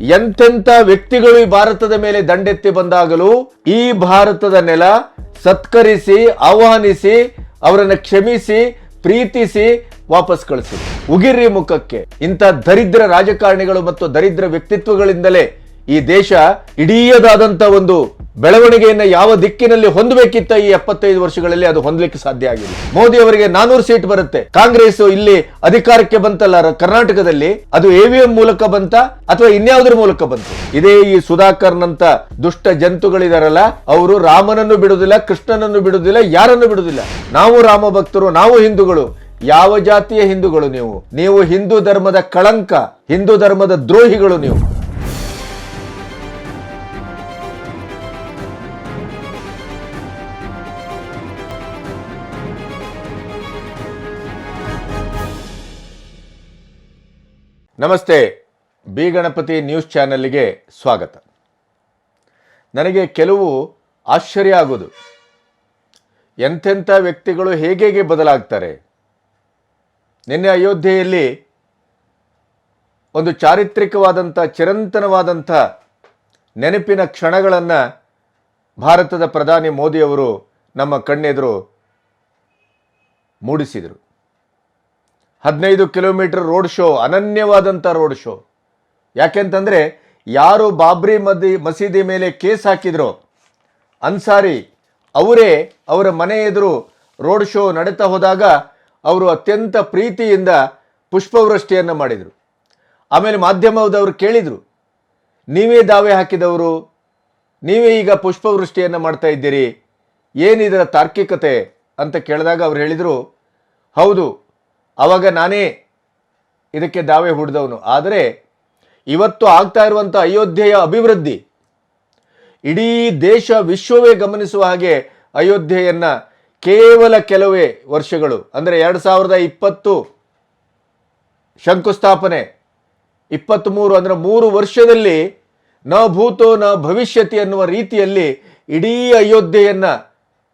ಎಂತೆಂಥ ವ್ಯಕ್ತಿಗಳು ಈ ಭಾರತದ ಮೇಲೆ ದಂಡೆತ್ತಿ ಬಂದಾಗಲೂ ಈ ಭಾರತದ ನೆಲ ಸತ್ಕರಿಸಿ, ಆಹ್ವಾನಿಸಿ, ಅವರನ್ನು ಕ್ಷಮಿಸಿ, ಪ್ರೀತಿಸಿ ವಾಪಸ್ ಕಳಿಸಿದೆ. ಉಗಿರಿ ಮುಖಕ್ಕೆ. ಇಂಥ ದರಿದ್ರ ರಾಜಕಾರಣಿಗಳು ಮತ್ತು ದರಿದ್ರ ವ್ಯಕ್ತಿತ್ವಗಳಿಂದಲೇ ಈ ದೇಶ ಇಡೀಯದಾದಂಥ ಒಂದು ಬೆಳವಣಿಗೆಯನ್ನು ಯಾವ ದಿಕ್ಕಿನಲ್ಲಿ ಹೊಂದಬೇಕಿತ್ತ ಈ ಎಪ್ಪತ್ತೈದು ವರ್ಷಗಳಲ್ಲಿ ಅದು ಹೊಂದಲಿಕ್ಕೆ ಸಾಧ್ಯ ಆಗಿದೆ. ಮೋದಿ ಅವರಿಗೆ ನಾನೂರು ಸೀಟ್ ಬರುತ್ತೆ. ಕಾಂಗ್ರೆಸ್ ಇಲ್ಲಿ ಅಧಿಕಾರಕ್ಕೆ ಬಂತಲ್ಲ ಕರ್ನಾಟಕದಲ್ಲಿ? ಅದು ಎವಿಎಂ ಮೂಲಕ ಬಂತ ಅಥವಾ ಇನ್ಯಾವುದ್ರ ಮೂಲಕ ಬಂತು? ಇದೇ ಈ ಸುಧಾಕರ್ನಂತ ದುಷ್ಟ ಜಂತುಗಳಿದಾರಲ್ಲ, ಅವರು ರಾಮನನ್ನು ಬಿಡುವುದಿಲ್ಲ, ಕೃಷ್ಣನನ್ನು ಬಿಡುವುದಿಲ್ಲ, ಯಾರನ್ನು ಬಿಡುವುದಿಲ್ಲ. ನಾವು ರಾಮ ಭಕ್ತರು, ನಾವು ಹಿಂದೂಗಳು. ಯಾವ ಜಾತಿಯ ಹಿಂದೂಗಳು ನೀವು? ನೀವು ಹಿಂದೂ ಧರ್ಮದ ಕಳಂಕ, ಹಿಂದೂ ಧರ್ಮದ ದ್ರೋಹಿಗಳು ನೀವು. ನಮಸ್ತೆ, ಬಿ ಗಣಪತಿ ನ್ಯೂಸ್ ಚಾನೆಲ್ಗೆ ಸ್ವಾಗತ. ನನಗೆ ಕೆಲವು ಆಶ್ಚರ್ಯ ಆಗೋದು. ಎಂಥೆಂಥ ವ್ಯಕ್ತಿಗಳು ಹೇಗೆ ಹೇಗೆ ಬದಲಾಗ್ತಾರೆ? ನಿನ್ನೆ ಅಯೋಧ್ಯೆಯಲ್ಲಿ ಒಂದು ಚಾರಿತ್ರಿಕವಾದಂಥ, ಚಿರಂತನವಾದಂಥ ನೆನಪಿನ ಕ್ಷಣಗಳನ್ನು ಭಾರತದ ಪ್ರಧಾನಿ ಮೋದಿಯವರು ನಮ್ಮ ಕಣ್ಣೆದುರು ಮೂಡಿಸಿದರು. ಹದಿನೈದು ಕಿಲೋಮೀಟರ್ ರೋಡ್ ಶೋ ಅನನ್ಯವಾದಂಥ ರೋಡ್ ಶೋ. ಯಾಕೆಂತಂದರೆ, ಯಾರು ಬಾಬ್ರಿ ಮದಿ, ಮಸೀದಿ ಮೇಲೆ ಕೇಸ್ ಹಾಕಿದ್ರೋ, ಅನ್ಸಾರಿ ಅವರೇ ಅವರ ಮನೆ ಎದುರು ರೋಡ್ ಶೋ ನಡೀತಾ ಹೋದಾಗ ಅವರು ಅತ್ಯಂತ ಪ್ರೀತಿಯಿಂದ ಪುಷ್ಪವೃಷ್ಟಿಯನ್ನು ಮಾಡಿದರು. ಆಮೇಲೆ ಮಾಧ್ಯಮದವರು ಕೇಳಿದರು, ನೀವೇ ದಾವೆ ಹಾಕಿದವರು, ನೀವೇ ಈಗ ಪುಷ್ಪವೃಷ್ಟಿಯನ್ನು ಮಾಡ್ತಾ ಇದ್ದೀರಿ, ಏನಿದರ ತಾರ್ಕಿಕತೆ ಅಂತ ಕೇಳಿದಾಗ ಅವ್ರು ಹೇಳಿದರು, ಹೌದು ಆವಾಗ ನಾನೇ ಇದಕ್ಕೆ ದಾವೆ ಹೂಡಿದವನು. ಆದರೆ ಇವತ್ತು ಆಗ್ತಾ ಇರುವಂಥ ಅಯೋಧ್ಯೆಯ ಅಭಿವೃದ್ಧಿ, ಇಡೀ ದೇಶ ವಿಶ್ವವೇ ಗಮನಿಸುವ ಹಾಗೆ ಅಯೋಧ್ಯೆಯನ್ನ ಕೇವಲ ಕೆಲವೇ ವರ್ಷಗಳು, ಅಂದರೆ ಎರಡು ಸಾವಿರದ ಇಪ್ಪತ್ತು ಶಂಕುಸ್ಥಾಪನೆ, ಇಪ್ಪತ್ತ್ಮೂರು ಅಂದರೆ ಮೂರು ವರ್ಷದಲ್ಲಿ ನ ಭೂತೋ ನ ಭವಿಷ್ಯತಿ ಅನ್ನುವ ರೀತಿಯಲ್ಲಿ ಇಡೀ ಅಯೋಧ್ಯೆಯನ್ನ,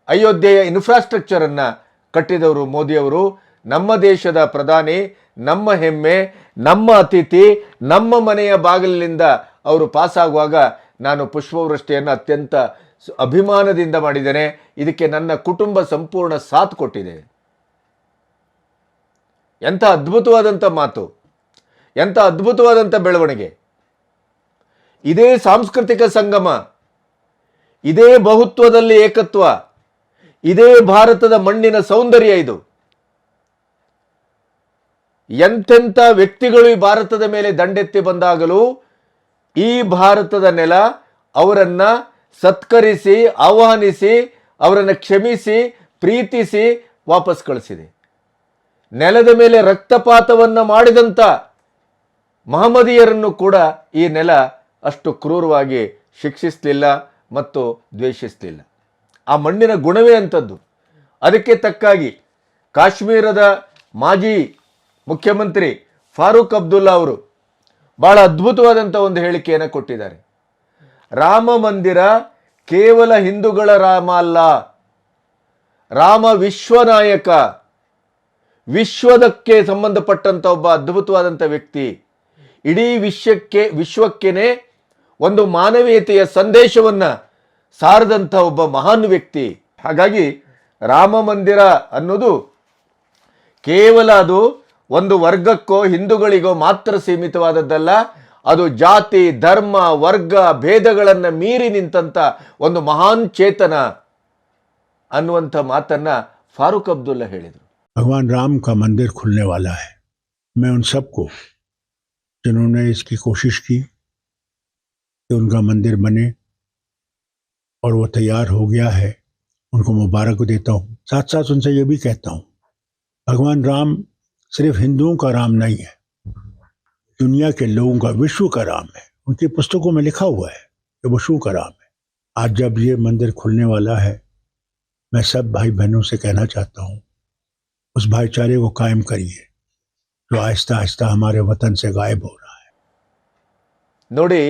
ಅಯೋಧ್ಯೆಯ ಇನ್ಫ್ರಾಸ್ಟ್ರಕ್ಚರನ್ನು ಕಟ್ಟಿದವರು ಮೋದಿಯವರು. ನಮ್ಮ ದೇಶದ ಪ್ರಧಾನಿ, ನಮ್ಮ ಹೆಮ್ಮೆ, ನಮ್ಮ ಅತಿಥಿ, ನಮ್ಮ ಮನೆಯ ಬಾಗಿಲಿನಿಂದ ಅವರು ಪಾಸಾಗುವಾಗ ನಾನು ಪುಷ್ಪವೃಷ್ಟಿಯನ್ನು ಅತ್ಯಂತ ಅಭಿಮಾನದಿಂದ ಮಾಡಿದ್ದೇನೆ. ಇದಕ್ಕೆ ನನ್ನ ಕುಟುಂಬ ಸಂಪೂರ್ಣ ಸಾಥ್ ಕೊಟ್ಟಿದೆ. ಎಂಥ ಅದ್ಭುತವಾದಂಥ ಮಾತು, ಎಂಥ ಅದ್ಭುತವಾದಂಥ ಬೆಳವಣಿಗೆ. ಇದೇ ಸಾಂಸ್ಕೃತಿಕ ಸಂಗಮ, ಇದೇ ಬಹುತ್ವದಲ್ಲಿ ಏಕತ್ವ, ಇದೇ ಭಾರತದ ಮಣ್ಣಿನ ಸೌಂದರ್ಯ ಇದು. ಎಂತೆಂಥ ವ್ಯಕ್ತಿಗಳು ಈ ಭಾರತದ ಮೇಲೆ ದಂಡೆತ್ತಿ ಬಂದಾಗಲೂ ಈ ಭಾರತದ ನೆಲ ಅವರನ್ನ ಸತ್ಕರಿಸಿ, ಆಹ್ವಾನಿಸಿ, ಅವರನ್ನು ಕ್ಷಮಿಸಿ, ಪ್ರೀತಿಸಿ ವಾಪಸ್ ಕಳಿಸಿದೆ. ನೆಲದ ಮೇಲೆ ರಕ್ತಪಾತವನ್ನು ಮಾಡಿದಂಥ ಮಹಮ್ಮದಿಯರನ್ನು ಕೂಡ ಈ ನೆಲ ಅಷ್ಟು ಕ್ರೂರವಾಗಿ ಶಿಕ್ಷಿಸಲಿಲ್ಲ ಮತ್ತು ದ್ವೇಷಿಸಲಿಲ್ಲ. ಆ ಮಣ್ಣಿನ ಗುಣವೇ ಅಂಥದ್ದು. ಅದಕ್ಕೆ ತಕ್ಕಾಗಿ ಕಾಶ್ಮೀರದ ಮಾಜಿ ಮುಖ್ಯಮಂತ್ರಿ ಫಾರೂಕ್ ಅಬ್ದುಲ್ಲಾ ಅವರು ಬಹಳ ಅದ್ಭುತವಾದಂಥ ಒಂದು ಹೇಳಿಕೆಯನ್ನು ಕೊಟ್ಟಿದ್ದಾರೆ. ರಾಮ ಮಂದಿರ ಕೇವಲ ಹಿಂದೂಗಳ ರಾಮ ಅಲ್ಲ, ರಾಮ ವಿಶ್ವನಾಯಕ, ವಿಶ್ವದಕ್ಕೆ ಸಂಬಂಧಪಟ್ಟಂಥ ಒಬ್ಬ ಅದ್ಭುತವಾದಂಥ ವ್ಯಕ್ತಿ, ಇಡೀ ವಿಶ್ವಕ್ಕೆ, ವಿಶ್ವಕ್ಕೇನೆ ಒಂದು ಮಾನವೀಯತೆಯ ಸಂದೇಶವನ್ನು ಸಾರದಂಥ ಒಬ್ಬ ಮಹಾನ್ ವ್ಯಕ್ತಿ. ಹಾಗಾಗಿ ರಾಮ ಮಂದಿರ ಅನ್ನೋದು ಕೇವಲ ಅದು ಒಂದು ವರ್ಗಕ್ಕೋ ಹಿಂದೂಗಳಿಗೋ ಮಾತ್ರ ಸೀಮಿತವಾದದ್ದಲ್ಲ ಅದು ಜಾತಿ ಧರ್ಮ ವರ್ಗ ಭೇದಗಳನ್ನು ಮೀರಿ ನಿಂತಂಥ ಒಂದು ಮಹಾನ್ ಚೇತನ ಅನ್ನುವಂಥ ಮಾತನ್ನ ಫಾರೂಕ್ ಅಬ್ದುಲ್ಲಾ ಹೇಳಿದರು भगवान राम का मंदिर खुलने वाला है मैं उन सबको जिन्होंने इसकी कोशिश की कि उनका मंदिर बने और वो तैयार हो गया है उनको मुबारक देता हूँ साथ साथ उनसे ये भी कहता हूँ भगवान राम सिर्फ हिंदुओं का राम नहीं है दुनिया के लोगों का विश्व का राम है उनकी पुस्तकों में लिखा हुआ है कि विश्व का राम है आज जब ये मंदिर खुलने वाला है मैं सब भाई बहनों से कहना चाहता हूँ उस भाईचारे को कायम करिए जो आहिस्ता आहिस्ता हमारे वतन से गायब हो रहा है ನೋಡಿ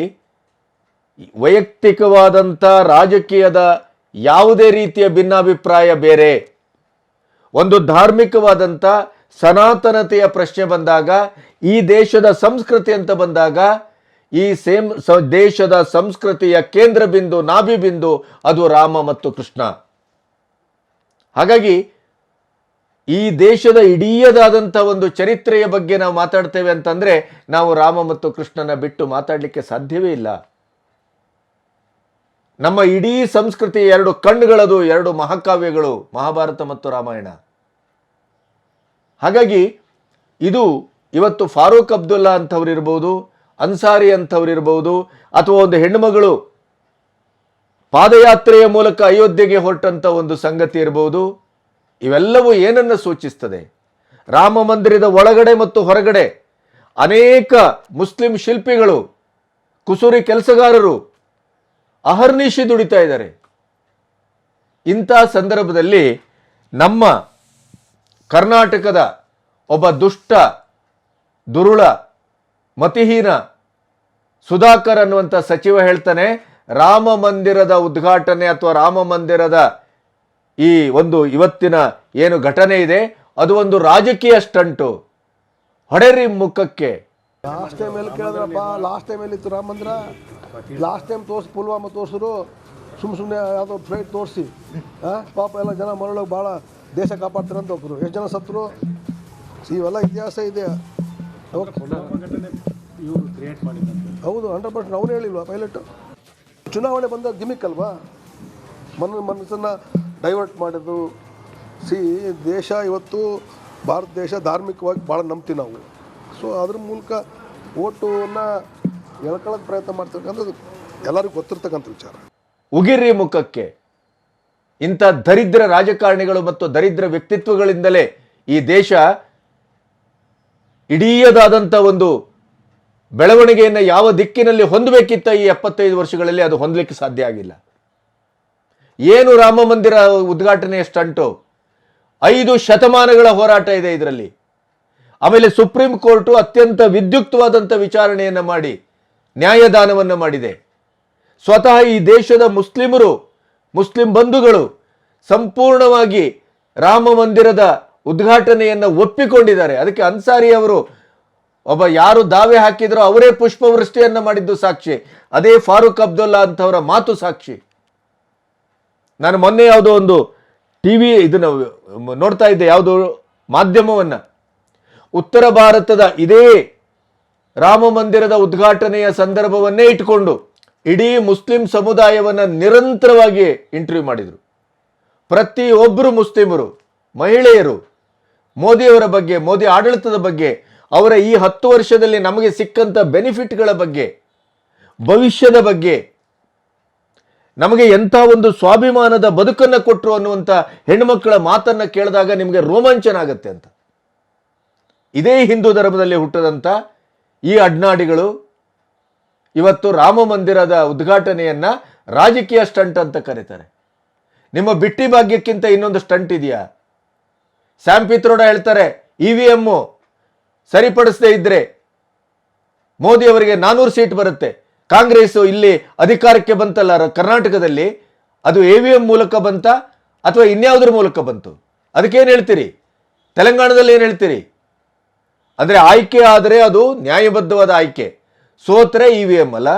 ವೈಯಕ್ತಿಕವಾದಂಥ ರಾಜಕೀಯದ ಯಾವುದೇ ರೀತಿಯ ಭಿನ್ನಾಭಿಪ್ರಾಯ ಬೇರೆ ಒಂದು ಧಾರ್ಮಿಕವಾದಂಥ ಸನಾತನತೆಯ ಪ್ರಶ್ನೆ ಬಂದಾಗ, ಈ ದೇಶದ ಸಂಸ್ಕೃತಿ ಅಂತ ಬಂದಾಗ, ಈ ಸೇಮ್ ದೇಶದ ಸಂಸ್ಕೃತಿಯ ಕೇಂದ್ರ ಬಿಂದು, ನಾಭಿ ಬಿಂದು, ಅದು ರಾಮ ಮತ್ತು ಕೃಷ್ಣ. ಹಾಗಾಗಿ, ಈ ದೇಶದ ಇಡೀಯದಾದಂಥ ಒಂದು ಚರಿತ್ರೆಯ ಬಗ್ಗೆ ನಾವು ಮಾತಾಡ್ತೇವೆ ಅಂತಂದರೆ, ನಾವು ರಾಮ ಮತ್ತು ಕೃಷ್ಣನ ಬಿಟ್ಟು ಮಾತಾಡಲಿಕ್ಕೆ ಸಾಧ್ಯವೇ ಇಲ್ಲ. ನಮ್ಮ ಇಡೀ ಸಂಸ್ಕೃತಿ ಎರಡು ಕಣ್ಣುಗಳದು, ಎರಡು ಮಹಾಕಾವ್ಯಗಳು, ಮಹಾಭಾರತ ಮತ್ತು ರಾಮಾಯಣ. ಹಾಗಾಗಿ ಇದು ಇವತ್ತು ಫಾರೂಕ್ ಅಬ್ದುಲ್ಲಾ ಅಂಥವ್ರು ಇರ್ಬೋದು, ಅನ್ಸಾರಿ ಅಂಥವ್ರು ಇರ್ಬೋದು, ಅಥವಾ ಒಂದು ಹೆಣ್ಣುಮಗಳು ಪಾದಯಾತ್ರೆಯ ಮೂಲಕ ಅಯೋಧ್ಯೆಗೆ ಹೊರಟಂಥ ಒಂದು ಸಂಗತಿ ಇರ್ಬೋದು, ಇವೆಲ್ಲವೂ ಏನನ್ನು ಸೂಚಿಸ್ತದೆ? ರಾಮ ಮಂದಿರದ ಒಳಗಡೆ ಮತ್ತು ಹೊರಗಡೆ ಅನೇಕ ಮುಸ್ಲಿಂ ಶಿಲ್ಪಿಗಳು, ಕುಸುರಿ ಕೆಲಸಗಾರರು ಅಹರ್ನಿಶಿ ದುಡಿತಾ ಇದ್ದಾರೆ. ಇಂಥ ಸಂದರ್ಭದಲ್ಲಿ ನಮ್ಮ ಕರ್ನಾಟಕದ ಒಬ್ಬ ದುಷ್ಟ, ದುರುಳ, ಮತಿಹೀನ ಸುಧಾಕರ್ ಅನ್ನುವಂಥ ಸಚಿವ ಹೇಳ್ತಾನೆ, ರಾಮ ಮಂದಿರದ ಉದ್ಘಾಟನೆ ಅಥವಾ ರಾಮ ಮಂದಿರದ ಈ ಒಂದು ಇವತ್ತಿನ ಏನು ಘಟನೆ ಇದೆ, ಅದು ಒಂದು ರಾಜಕೀಯ ಸ್ಟಂಟು. ಹೊಡೆರಿ ಮುಖಕ್ಕೆ. ಲಾಸ್ಟ್ ಟೈಮ್ ಎಲ್ಲಿ ಕೇಳಿದ್ರಪ್ಪ? ಲಾಸ್ಟ್ ಟೈಮ್ ಎಲ್ಲಿತ್ತು ರಾಮ ಮಂದಿರ? ಲಾಸ್ಟ್ ಟೈಮ್ ತೋರಿಸಿ, ಪುಲ್ವಾಮಾ ತೋರಿಸಿದ್ರು ಸುಮ್ಮ ಸುಮ್ಮನೆ ಯಾವುದೋ ಫ್ಲೈಟ್ ತೋರಿಸಿ. ಪಾಪ ಎಲ್ಲ ಜನ ಮರಳೋಗಿ ಭಾಳ ದೇಶ ಕಾಪಾಡ್ತಾರೆ ಅಂತ ಹೋಗ್ರು ಎಷ್ಟು ಜನ ಸತ್ರು ಇವೆಲ್ಲ ಇತಿಹಾಸ ಇದೆ. ಹೌದು ಹಂಡ್ರೆಡ್ ಪರ್ಸೆಂಟ್ ಅವನು ಹೇಳಿಲ್ವಾ ಪೈಲಟ್ ಚುನಾವಣೆ ಬಂದ ಗಿಮಿಕ್ ಅಲ್ವಾ? ಮನ ಮನಸ್ಸನ್ನು ಡೈವರ್ಟ್ ಮಾಡೋದು ಸಿ ದೇಶ ಇವತ್ತು ಭಾರತ ದೇಶ ಧಾರ್ಮಿಕವಾಗಿ ಭಾಳ ನಂಬ್ತೀವಿ ನಾವು. ಸೊ ಅದ್ರ ಮೂಲಕ ಓಟನ್ನು ಎಳ್ಕೊಳ್ಳೋಕೆ ಪ್ರಯತ್ನ ಮಾಡ್ತಕ್ಕಂಥದ್ದು ಎಲ್ಲರಿಗೂ ಗೊತ್ತಿರ್ತಕ್ಕಂಥ ವಿಚಾರ. ಉಗಿರಿ ಮುಖಕ್ಕೆ ಇಂಥ ದರಿದ್ರ ರಾಜಕಾರಣಿಗಳು ಮತ್ತು ದರಿದ್ರ ವ್ಯಕ್ತಿತ್ವಗಳಿಂದಲೇ ಈ ದೇಶ ಇಡೀಯದಾದಂಥ ಒಂದು ಬೆಳವಣಿಗೆಯನ್ನು ಯಾವ ದಿಕ್ಕಿನಲ್ಲಿ ಹೊಂದಬೇಕಿತ್ತ ಈ ಎಪ್ಪತ್ತೈದು ವರ್ಷಗಳಲ್ಲಿ ಅದು ಹೊಂದಲಿಕ್ಕೆ ಸಾಧ್ಯ ಆಗಿಲ್ಲ. ಏನು ರಾಮ ಮಂದಿರ ಉದ್ಘಾಟನೆಯ ಸ್ಟಂಟು? ಐದು ಶತಮಾನಗಳ ಹೋರಾಟ ಇದೆ ಇದರಲ್ಲಿ. ಆಮೇಲೆ ಸುಪ್ರೀಂ ಕೋರ್ಟು ಅತ್ಯಂತ ವಿದ್ಯುಕ್ತವಾದಂಥ ವಿಚಾರಣೆಯನ್ನು ಮಾಡಿ, ನ್ಯಾಯದಾನವನ್ನು ಮಾಡಿದೆ. ಸ್ವತಃ ಈ ದೇಶದ ಮುಸ್ಲಿಮರು ಮುಸ್ಲಿಂ ಬಂಧುಗಳು ಸಂಪೂರ್ಣವಾಗಿ ರಾಮ ಮಂದಿರದ ಉದ್ಘಾಟನೆಯನ್ನು ಒಪ್ಪಿಕೊಂಡಿದ್ದಾರೆ. ಅದಕ್ಕೆ ಅನ್ಸಾರಿ ಅವರು ಒಬ್ಬ ಯಾರು ದಾವೆ ಹಾಕಿದ್ರೋ ಅವರೇ ಪುಷ್ಪವೃಷ್ಟಿಯನ್ನು ಮಾಡಿದ್ದು ಸಾಕ್ಷಿ. ಅದೇ ಫಾರೂಕ್ ಅಬ್ದುಲ್ಲಾ ಅಂತವರ ಮಾತು ಸಾಕ್ಷಿ. ನಾನು ಮೊನ್ನೆ ಯಾವುದೋ ಒಂದು ಟಿ ವಿ ಇದನ್ನು ನೋಡ್ತಾ ಇದ್ದೆ, ಯಾವುದೋ ಮಾಧ್ಯಮವನ್ನು. ಉತ್ತರ ಭಾರತದ ಇದೇ ರಾಮ ಮಂದಿರದ ಉದ್ಘಾಟನೆಯ ಸಂದರ್ಭವನ್ನೇ ಇಟ್ಕೊಂಡು ಇಡೀ ಮುಸ್ಲಿಂ ಸಮುದಾಯವನ್ನು ನಿರಂತರವಾಗಿ ಇಂಟರ್ವ್ಯೂ ಮಾಡಿದರು. ಪ್ರತಿಯೊಬ್ಬರು ಮುಸ್ಲಿಮರು, ಮಹಿಳೆಯರು, ಮೋದಿಯವರ ಬಗ್ಗೆ, ಮೋದಿ ಆಡಳಿತದ ಬಗ್ಗೆ, ಅವರ ಈ ಹತ್ತು ವರ್ಷದಲ್ಲಿ ನಮಗೆ ಸಿಕ್ಕಂಥ ಬೆನಿಫಿಟ್ಗಳ ಬಗ್ಗೆ, ಭವಿಷ್ಯದ ಬಗ್ಗೆ, ನಮಗೆ ಎಂಥ ಒಂದು ಸ್ವಾಭಿಮಾನದ ಬದುಕನ್ನು ಕೊಟ್ಟರು ಅನ್ನುವಂಥ ಹೆಣ್ಣುಮಕ್ಕಳ ಮಾತನ್ನು ಕೇಳಿದಾಗ ನಿಮಗೆ ರೋಮಾಂಚನ ಆಗುತ್ತೆ ಅಂತ. ಇದೇ ಹಿಂದೂ ಧರ್ಮದಲ್ಲಿ ಹುಟ್ಟದಂಥ ಈ ಅಡ್ನಾಡಿಗಳು ಇವತ್ತು ರಾಮ ಮಂದಿರದ ಉದ್ಘಾಟನೆಯನ್ನ ರಾಜಕೀಯ ಸ್ಟಂಟ್ ಅಂತ ಕರೀತಾರೆ. ನಿಮ್ಮ ಬಿಟ್ಟಿ ಭಾಗ್ಯಕ್ಕಿಂತ ಇನ್ನೊಂದು ಸ್ಟಂಟ್ ಇದೆಯಾ? ಸ್ಯಾಮ್ ಪಿತ್ರೋಡ ಹೇಳ್ತಾರೆ, ಇ ವಿ ಎಮ್ಮು ಸರಿಪಡಿಸದೇ ಇದ್ರೆ ಮೋದಿ ಅವರಿಗೆ ನಾನೂರು ಸೀಟ್ ಬರುತ್ತೆ. ಕಾಂಗ್ರೆಸ್ ಇಲ್ಲಿ ಅಧಿಕಾರಕ್ಕೆ ಬಂತಲ್ಲ ಕರ್ನಾಟಕದಲ್ಲಿ? ಅದು ಎ ವಿ ಎಂ ಮೂಲಕ ಬಂತ ಅಥವಾ ಇನ್ಯಾವುದ್ರ ಮೂಲಕ ಬಂತು? ಅದಕ್ಕೇನು ಹೇಳ್ತೀರಿ? ತೆಲಂಗಾಣದಲ್ಲಿ ಏನು ಹೇಳ್ತೀರಿ? ಅಂದರೆ ಆಯ್ಕೆ ಆದರೆ ಅದು ನ್ಯಾಯಬದ್ಧವಾದ ಆಯ್ಕೆ. ಸೋತ್ರೆ ಇ ವಿ ಎಂ ಅಲ್ಲ?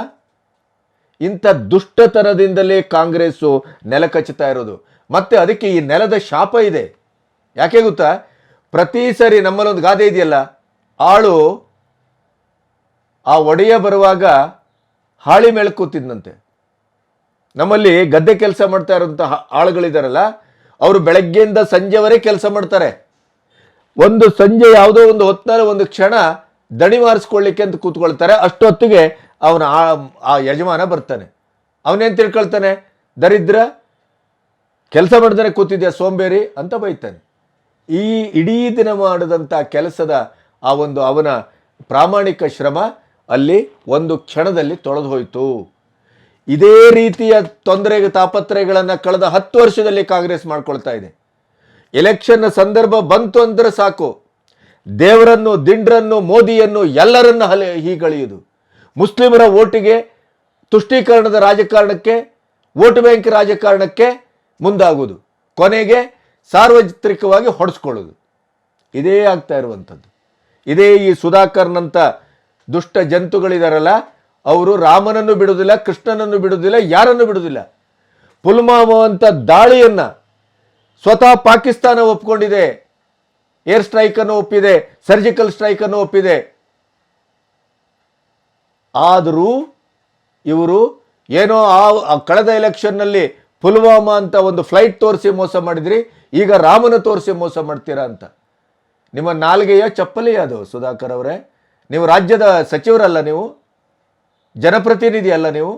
ಇಂಥ ದುಷ್ಟತನದಿಂದಲೇ ಕಾಂಗ್ರೆಸ್ಸು ನೆಲ ಕಚ್ಚುತ್ತಾ ಇರೋದು. ಮತ್ತೆ ಅದಕ್ಕೆ ಈ ನೆಲದ ಶಾಪ ಇದೆ. ಯಾಕೆ ಗೊತ್ತಾ? ಪ್ರತಿ ಸರಿ ನಮ್ಮಲ್ಲೊಂದು ಗಾದೆ ಇದೆಯಲ್ಲ? ಆಳು ಆ ಒಡೆಯ ಬರುವಾಗ ಹಾಳಿ ಮೇಲೆ ನಮ್ಮಲ್ಲಿ ಗದ್ದೆ ಕೆಲಸ ಮಾಡ್ತಾ ಇರೋಂಥ ಆಳುಗಳಿದಾರಲ್ಲ, ಅವರು ಬೆಳಗ್ಗೆಯಿಂದ ಸಂಜೆವರೆಗೆ ಕೆಲಸ ಮಾಡ್ತಾರೆ. ಒಂದು ಸಂಜೆ ಯಾವುದೋ ಒಂದು ಹೊತ್ತಿನಲ್ಲಿ ಒಂದು ಕ್ಷಣ ದಣಿ ಮಾರಿಸ್ಕೊಳ್ಳಿಕ್ಕೆ ಅಂತ ಕೂತ್ಕೊಳ್ತಾರೆ. ಅಷ್ಟೊತ್ತಿಗೆ ಅವನ ಆ ಯಜಮಾನ ಬರ್ತಾನೆ. ಅವನೇನು ತಿಳ್ಕೊಳ್ತಾನೆ? ದರಿದ್ರ, ಕೆಲಸ ಮಾಡಿದ್ರೆ ಕೂತಿದ್ಯಾ ಸೋಂಬೇರಿ? ಅಂತ ಬೈತಾನೆ. ಈ ಇಡೀ ದಿನ ಮಾಡಿದಂಥ ಕೆಲಸದ ಆ ಒಂದು ಅವನ ಪ್ರಾಮಾಣಿಕ ಶ್ರಮ ಅಲ್ಲಿ ಒಂದು ಕ್ಷಣದಲ್ಲಿ ತೊಳೆದು ಹೋಯಿತು ಇದೇ ರೀತಿಯ ತೊಂದರೆ ತಾಪತ್ರಯಗಳನ್ನು ಕಳೆದ ಹತ್ತು ವರ್ಷದಲ್ಲಿ ಕಾಂಗ್ರೆಸ್ ಮಾಡ್ಕೊಳ್ತಾ ಇದೆ. ಎಲೆಕ್ಷನ್ ಸಂದರ್ಭ ಬಂತು ಅಂದ್ರೆ ಸಾಕು. ದೇವರನ್ನು, ದಿಂಡ್ರನ್ನು, ಮೋದಿಯನ್ನು ಎಲ್ಲರನ್ನ ಹಲೆ ಹೀಗಳೆಯುವುದು ಮುಸ್ಲಿಮರ ಓಟಿಗೆ ತುಷ್ಟೀಕರಣದ ರಾಜಕಾರಣಕ್ಕೆ, ವೋಟ್ ಬ್ಯಾಂಕ್ ರಾಜಕಾರಣಕ್ಕೆ ಮುಂದಾಗುವುದು. ಕೊನೆಗೆ ಸಾರ್ವತ್ರಿಕವಾಗಿ ಹೊಡೆಸ್ಕೊಳ್ಳೋದು ಇದೇ ಆಗ್ತಾ ಇರುವಂಥದ್ದು. ಇದೇ ಈ ಸುಧಾಕರ್ನಂಥ ದುಷ್ಟ ಜಂತುಗಳಿದಾರಲ್ಲ, ಅವರು ರಾಮನನ್ನು ಬಿಡುವುದಿಲ್ಲ, ಕೃಷ್ಣನನ್ನು ಬಿಡುವುದಿಲ್ಲ, ಯಾರನ್ನು ಬಿಡುವುದಿಲ್ಲ. ಪುಲ್ವಾಮಾ ಅಂತ ದಾಳಿಯನ್ನು ಸ್ವತಃ ಪಾಕಿಸ್ತಾನ ಒಪ್ಕೊಂಡಿದೆ. ಏರ್ ಸ್ಟ್ರೈಕ್ ಅನ್ನು ಒಪ್ಪಿದೆ, ಸರ್ಜಿಕಲ್ ಸ್ಟ್ರೈಕ್ ಅನ್ನು ಒಪ್ಪಿದೆ. ಆದರೂ ಇವರು ಏನೋ ಆ ಆ ಕಳೆದ ಎಲೆಕ್ಷನ್ನಲ್ಲಿ ಪುಲ್ವಾಮಾ ಅಂತ ಒಂದು ಫ್ಲೈಟ್ ತೋರಿಸಿ ಮೋಸ ಮಾಡಿದ್ರಿ, ಈಗ ರಾಮನ ತೋರಿಸಿ ಮೋಸ ಮಾಡ್ತೀರಾ ಅಂತ. ನಿಮ್ಮ ನಾಲ್ಗೆಯ ಚಪ್ಪಲಿ ಅದು, ಸುಧಾಕರ್ ಅವರೇ. ನೀವು ರಾಜ್ಯದ ಸಚಿವರಲ್ಲ ನೀವು, ಜನಪ್ರತಿನಿಧಿ ಅಲ್ಲ ನೀವು.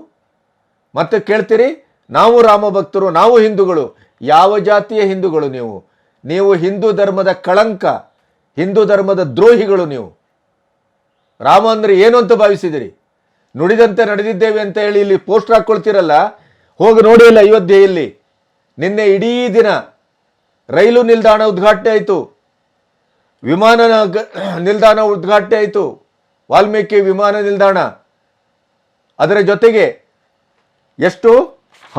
ಮತ್ತೆ ಕೇಳ್ತೀರಿ, ನಾವು ರಾಮ ಭಕ್ತರು, ನಾವು ಹಿಂದೂಗಳು, ಯಾವ ಜಾತಿಯ ಹಿಂದೂಗಳು ನೀವು? ನೀವು ಹಿಂದೂ ಧರ್ಮದ ಕಳಂಕ, ಹಿಂದೂ ಧರ್ಮದ ದ್ರೋಹಿಗಳು ನೀವು. ರಾಮ ಅಂದರೆ ಏನು ಅಂತ ಭಾವಿಸಿದಿರಿ? ನುಡಿದಂತೆ ನಡೆದಿದ್ದೇವೆ ಅಂತ ಹೇಳಿ ಇಲ್ಲಿ ಪೋಸ್ಟರ್ ಹಾಕ್ಕೊಳ್ತೀರಲ್ಲ ಹೋಗಿ ನೋಡಿಲ್ಲ ಅಯೋಧ್ಯೆ ಅಯೋಧ್ಯೆಯಲ್ಲಿ ನಿನ್ನೆ ಇಡೀ ದಿನ ರೈಲು ನಿಲ್ದಾಣ ಉದ್ಘಾಟನೆ ಆಯಿತು. ವಿಮಾನ ನಿಲ್ದಾಣ ಉದ್ಘಾಟನೆ ಆಯಿತು. ವಾಲ್ಮೀಕಿ ವಿಮಾನ ನಿಲ್ದಾಣ. ಅದರ ಜೊತೆಗೆ ಎಷ್ಟು?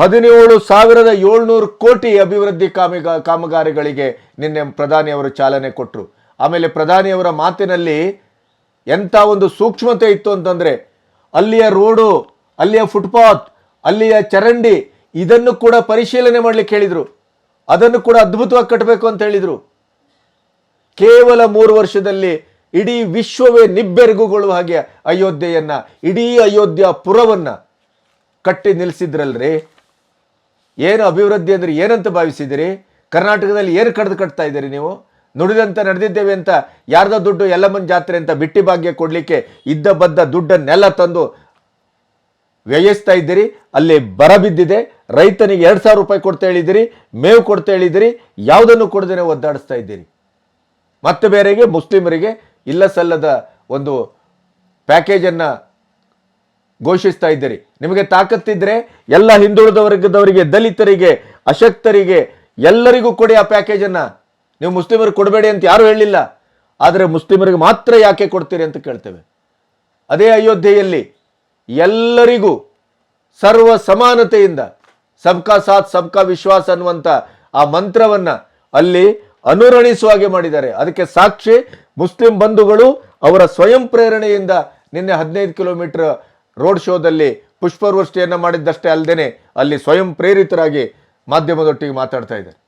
ಹದಿನೇಳು ಸಾವಿರದ ಏಳ್ನೂರು ಕೋಟಿ ಅಭಿವೃದ್ಧಿ ಕಾಮಿಗ ಕಾಮಗಾರಿಗಳಿಗೆ ನಿನ್ನೆ ಪ್ರಧಾನಿಯವರು ಚಾಲನೆ ಕೊಟ್ಟರು ಆಮೇಲೆ ಪ್ರಧಾನಿಯವರ ಮಾತಿನಲ್ಲಿ ಎಂಥ ಒಂದು ಸೂಕ್ಷ್ಮತೆ ಇತ್ತು ಅಂತಂದರೆ ಅಲ್ಲಿಯ ರೋಡು, ಅಲ್ಲಿಯ ಫುಟ್ಪಾತ್ ಅಲ್ಲಿಯ ಚರಂಡಿ ಇದನ್ನು ಕೂಡ ಪರಿಶೀಲನೆ ಮಾಡಲಿಕ್ಕೆ ಹೇಳಿದರು. ಅದನ್ನು ಕೂಡ ಅದ್ಭುತವಾಗಿ ಕಟ್ಟಬೇಕು ಅಂತ ಹೇಳಿದರು. ಕೇವಲ ಮೂರು ವರ್ಷದಲ್ಲಿ ಇಡೀ ವಿಶ್ವವೇ ನಿಬ್ಬೆರಗುಗೊಳ್ಳುವ ಹಾಗೆ ಅಯೋಧ್ಯೆಯನ್ನು, ಇಡೀ ಅಯೋಧ್ಯ ಪುರವನ್ನು ಕಟ್ಟಿ ನಿಲ್ಲಿಸಿದ್ರಲ್ರಿ ಏನು ಅಭಿವೃದ್ಧಿ ಅಂದರೆ ಏನಂತ ಭಾವಿಸಿದಿರಿ ಕರ್ನಾಟಕದಲ್ಲಿ ಏನು ಕಡ್ದು ಕಟ್ತಾ ಇದ್ದೀರಿ ನೀವು? ನುಡಿದಂತ ನಡೆದಿದ್ದೇವೆ ಅಂತ ಯಾರ್ದೋ ದುಡ್ಡು ಎಲ್ಲಮ್ಮನ ಜಾತ್ರೆ ಅಂತ ಬಿಟ್ಟಿ ಭಾಗ್ಯ ಕೊಡಲಿಕ್ಕೆ ಇದ್ದ ಬದ್ದ ದುಡ್ಡನ್ನೆಲ್ಲ ತಂದು ವ್ಯಯಿಸ್ತಾ ಇದ್ದೀರಿ. ಅಲ್ಲಿ ಬರ ಬಿದ್ದಿದೆ. ರೈತನಿಗೆ ಎರಡು ಸಾವಿರ ರೂಪಾಯಿ ಕೊಡ್ತಾ ಹೇಳಿದಿರಿ ಮೇವು ಕೊಡ್ತಾ ಹೇಳಿದಿರಿ ಯಾವುದನ್ನು ಕೊಡದೇ ಒದ್ದಾಡಿಸ್ತಾ ಇದ್ದೀರಿ? ಮತ್ತೆ ಬೇರೆಗೆ, ಮುಸ್ಲಿಮರಿಗೆ, ಇಲ್ಲ ಸಲ್ಲದ ಒಂದು ಪ್ಯಾಕೇಜನ್ನು ಘೋಷಿಸ್ತಾ ಇದ್ದೀರಿ. ನಿಮಗೆ ತಾಕತ್ತಿದ್ರೆ ಎಲ್ಲ ಹಿಂದುಳಿದ ವರ್ಗದವರಿಗೆ ದಲಿತರಿಗೆ, ಅಶಕ್ತರಿಗೆ, ಎಲ್ಲರಿಗೂ ಕೊಡಿ ಆ ಪ್ಯಾಕೇಜನ್ನು ನೀವು ಮುಸ್ಲಿಮರಿಗೆ ಕೊಡಬೇಡಿ ಅಂತ ಯಾರೂ ಹೇಳಿಲ್ಲ. ಆದರೆ ಮುಸ್ಲಿಮರಿಗೆ ಮಾತ್ರ ಯಾಕೆ ಕೊಡ್ತೀರಿ ಅಂತ ಕೇಳ್ತೇವೆ. ಅದೇ ಅಯೋಧ್ಯೆಯಲ್ಲಿ ಎಲ್ಲರಿಗೂ ಸರ್ವ ಸಮಾನತೆಯಿಂದ ಸಬ್ಕಾ ಸಾಥ್, ಸಬ್ಕಾ ವಿಶ್ವಾಸ ಅನ್ನುವಂಥ ಆ ಮಂತ್ರವನ್ನ ಅಲ್ಲಿ ಅನುರಣಿಸುವ ಹಾಗೆ ಮಾಡಿದ್ದಾರೆ. ಅದಕ್ಕೆ ಸಾಕ್ಷಿ ಮುಸ್ಲಿಂ ಬಂಧುಗಳು ಅವರ ಸ್ವಯಂ ಪ್ರೇರಣೆಯಿಂದ ನಿನ್ನೆ ಹದಿನೈದು ಕಿಲೋಮೀಟರ್ ರೋಡ್ ಶೋದಲ್ಲಿ ಪುಷ್ಪವೃಷ್ಟಿಯನ್ನು ಮಾಡಿದ್ದಷ್ಟೇ ಅಲ್ಲದೆ ಅಲ್ಲಿ ಸ್ವಯಂ ಪ್ರೇರಿತರಾಗಿ ಮಾಧ್ಯಮದೊಟ್ಟಿಗೆ ಮಾತಾಡ್ತಾ ಇದ್ದಾರೆ.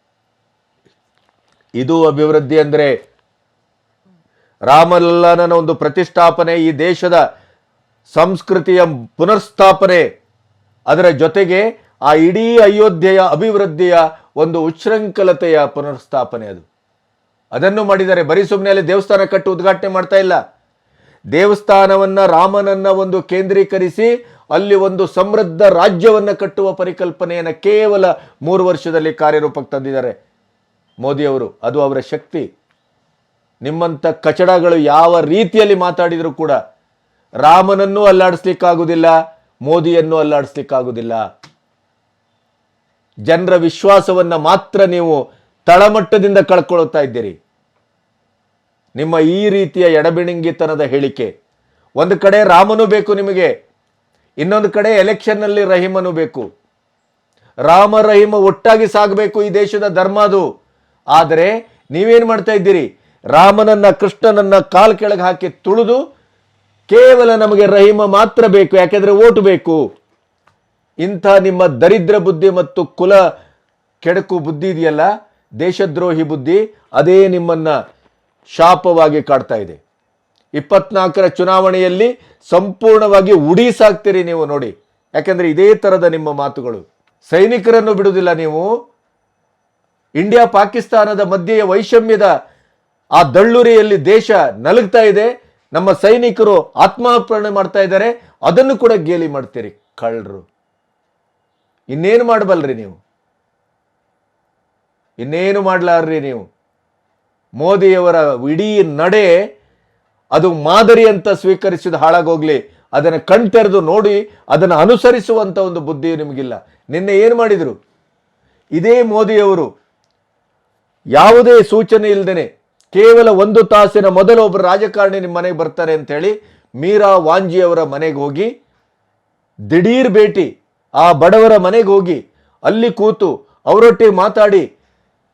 ಇದು ಅಭಿವೃದ್ಧಿ ಅಂದರೆ ರಾಮಲಲ್ಲನ ಒಂದು ಪ್ರತಿಷ್ಠಾಪನೆ, ಈ ದೇಶದ ಸಂಸ್ಕೃತಿಯ ಪುನರ್ಸ್ಥಾಪನೆ, ಅದರ ಜೊತೆಗೆ ಆ ಇಡೀ ಅಯೋಧ್ಯೆಯ ಅಭಿವೃದ್ಧಿಯ ಒಂದು ಉಚ್ಛೃಂಖಲತೆಯ ಪುನರ್ಸ್ಥಾಪನೆ ಅದು. ಅದನ್ನು ಮಾಡಿದ್ದಾರೆ ಬರೀ ಸುಮ್ಮನೆ ಅಲ್ಲಿ ದೇವಸ್ಥಾನ ಕಟ್ಟು ಉದ್ಘಾಟನೆ ಮಾಡ್ತಾ ಇಲ್ಲ. ದೇವಸ್ಥಾನವನ್ನ ರಾಮನನ್ನ ಒಂದು ಕೇಂದ್ರೀಕರಿಸಿ ಅಲ್ಲಿ ಒಂದು ಸಮೃದ್ಧ ರಾಜ್ಯವನ್ನ ಕಟ್ಟುವ ಪರಿಕಲ್ಪನೆಯನ್ನು ಕೇವಲ ಮೂರು ವರ್ಷದಲ್ಲಿ ಕಾರ್ಯರೂಪಕ್ಕೆ ತಂದಿದ್ದಾರೆ. ಮೋದಿಯವರು ಅದು ಅವರ ಶಕ್ತಿ. ನಿಮ್ಮಂಥ ಕಚಡಗಳು ಯಾವ ರೀತಿಯಲ್ಲಿ ಮಾತಾಡಿದರೂ ಕೂಡ ರಾಮನನ್ನೂ ಅಲ್ಲಾಡಿಸ್ಲಿಕ್ಕಾಗುವುದಿಲ್ಲ ಮೋದಿಯನ್ನು ಅಲ್ಲಾಡಿಸ್ಲಿಕ್ಕಾಗುವುದಿಲ್ಲ ಜನರ ವಿಶ್ವಾಸವನ್ನ ಮಾತ್ರ ನೀವು ತಳಮಟ್ಟದಿಂದ ಕಳ್ಕೊಳ್ತಾ ಇದ್ದೀರಿ. ನಿಮ್ಮ ಈ ರೀತಿಯ ಎಡಬಿಣಿಂಗಿತನದ ಹೇಳಿಕೆ. ಒಂದು ಕಡೆ ರಾಮನು ಬೇಕು ನಿಮಗೆ, ಇನ್ನೊಂದು ಕಡೆ ಎಲೆಕ್ಷನ್ನಲ್ಲಿ ರಹೀಮನು ಬೇಕು. ರಾಮ ರಹೀಮ ಒಟ್ಟಾಗಿ ಸಾಗಬೇಕು ಈ ದೇಶದ ಧರ್ಮ ಅದು. ಆದರೆ ನೀವೇನು ಮಾಡ್ತಾ ಇದ್ದೀರಿ? ರಾಮನನ್ನ, ಕೃಷ್ಣನನ್ನ ಕಾಲ್ ಕೆಳಗೆ ಹಾಕಿ ತುಳಿದು ಕೇವಲ ನಮಗೆ ರಹೀಮ ಮಾತ್ರ ಬೇಕು, ಯಾಕೆಂದ್ರೆ ಓಟು ಬೇಕು. ಇಂಥ ನಿಮ್ಮ ದರಿದ್ರ ಬುದ್ಧಿ ಮತ್ತು ಕುಲ ಕೆಡಕು ಬುದ್ಧಿ ಇದೆಯಲ್ಲ, ದೇಶದ್ರೋಹಿ ಬುದ್ಧಿ, ಅದೇ ನಿಮ್ಮನ್ನ ಶಾಪವಾಗಿ ಕಾಡ್ತಾ ಇದೆ. ಇಪ್ಪತ್ನಾಲ್ಕರ ಚುನಾವಣೆಯಲ್ಲಿ ಸಂಪೂರ್ಣವಾಗಿ ಉಡೀಸಾಗ್ತೀರಿ ನೀವು ನೋಡಿ. ಯಾಕಂದ್ರೆ ಇದೇ ತರದ ನಿಮ್ಮ ಮಾತುಗಳು. ಸೈನಿಕರನ್ನು ಬಿಡುವುದಿಲ್ಲ ನೀವು. ಇಂಡಿಯಾ ಪಾಕಿಸ್ತಾನದ ಮಧ್ಯೆಯ ವೈಷಮ್ಯದ ಆ ದಳ್ಳುರಿಯಲ್ಲಿ ದೇಶ ನಲುಗ್ತಾ ಇದೆ. ನಮ್ಮ ಸೈನಿಕರು ಆತ್ಮಾರ್ಪಣೆ ಮಾಡ್ತಾ ಇದ್ದಾರೆ. ಅದನ್ನು ಕೂಡ ಗೇಲಿ ಮಾಡ್ತೀರಿ ಕಳ್ಳರು. ಇನ್ನೇನು ಮಾಡಬಲ್ರಿ ನೀವು? ಇನ್ನೇನು ಮಾಡಲಾರ್ರಿ ನೀವು? ಮೋದಿಯವರ ಇಡೀ ನಡೆ ಅದು ಮಾದರಿ ಅಂತ ಸ್ವೀಕರಿಸಿದ ಹಾಳಾಗೋಗ್ಲಿ, ಅದನ್ನು ಕಣ್ತೆರೆದು ನೋಡಿ, ಅದನ್ನು ಅನುಸರಿಸುವಂತ ಒಂದು ಬುದ್ಧಿ ನಿಮಗಿಲ್ಲ. ನಿನ್ನೆ ಏನು ಮಾಡಿದರು? ಇದೇ ಮೋದಿಯವರು. ಯಾವುದೇ ಸೂಚನೆ ಇಲ್ಲದೇನೆ ಕೇವಲ ಒಂದು ತಾಸಿನ ಮೊದಲು ಒಬ್ಬರು ರಾಜಕಾರಣಿ ನಿಮ್ಮ ಮನೆಗೆ ಬರ್ತಾರೆ ಅಂತೇಳಿ ಮೀರಾ ವಾಂಜಿಯವರ ಮನೆಗೆ ಹೋಗಿ, ದಿಢೀರ್ ಭೇಟಿ, ಆ ಬಡವರ ಮನೆಗೆ ಹೋಗಿ, ಅಲ್ಲಿ ಕೂತು, ಅವರೊಟ್ಟಿಗೆ ಮಾತಾಡಿ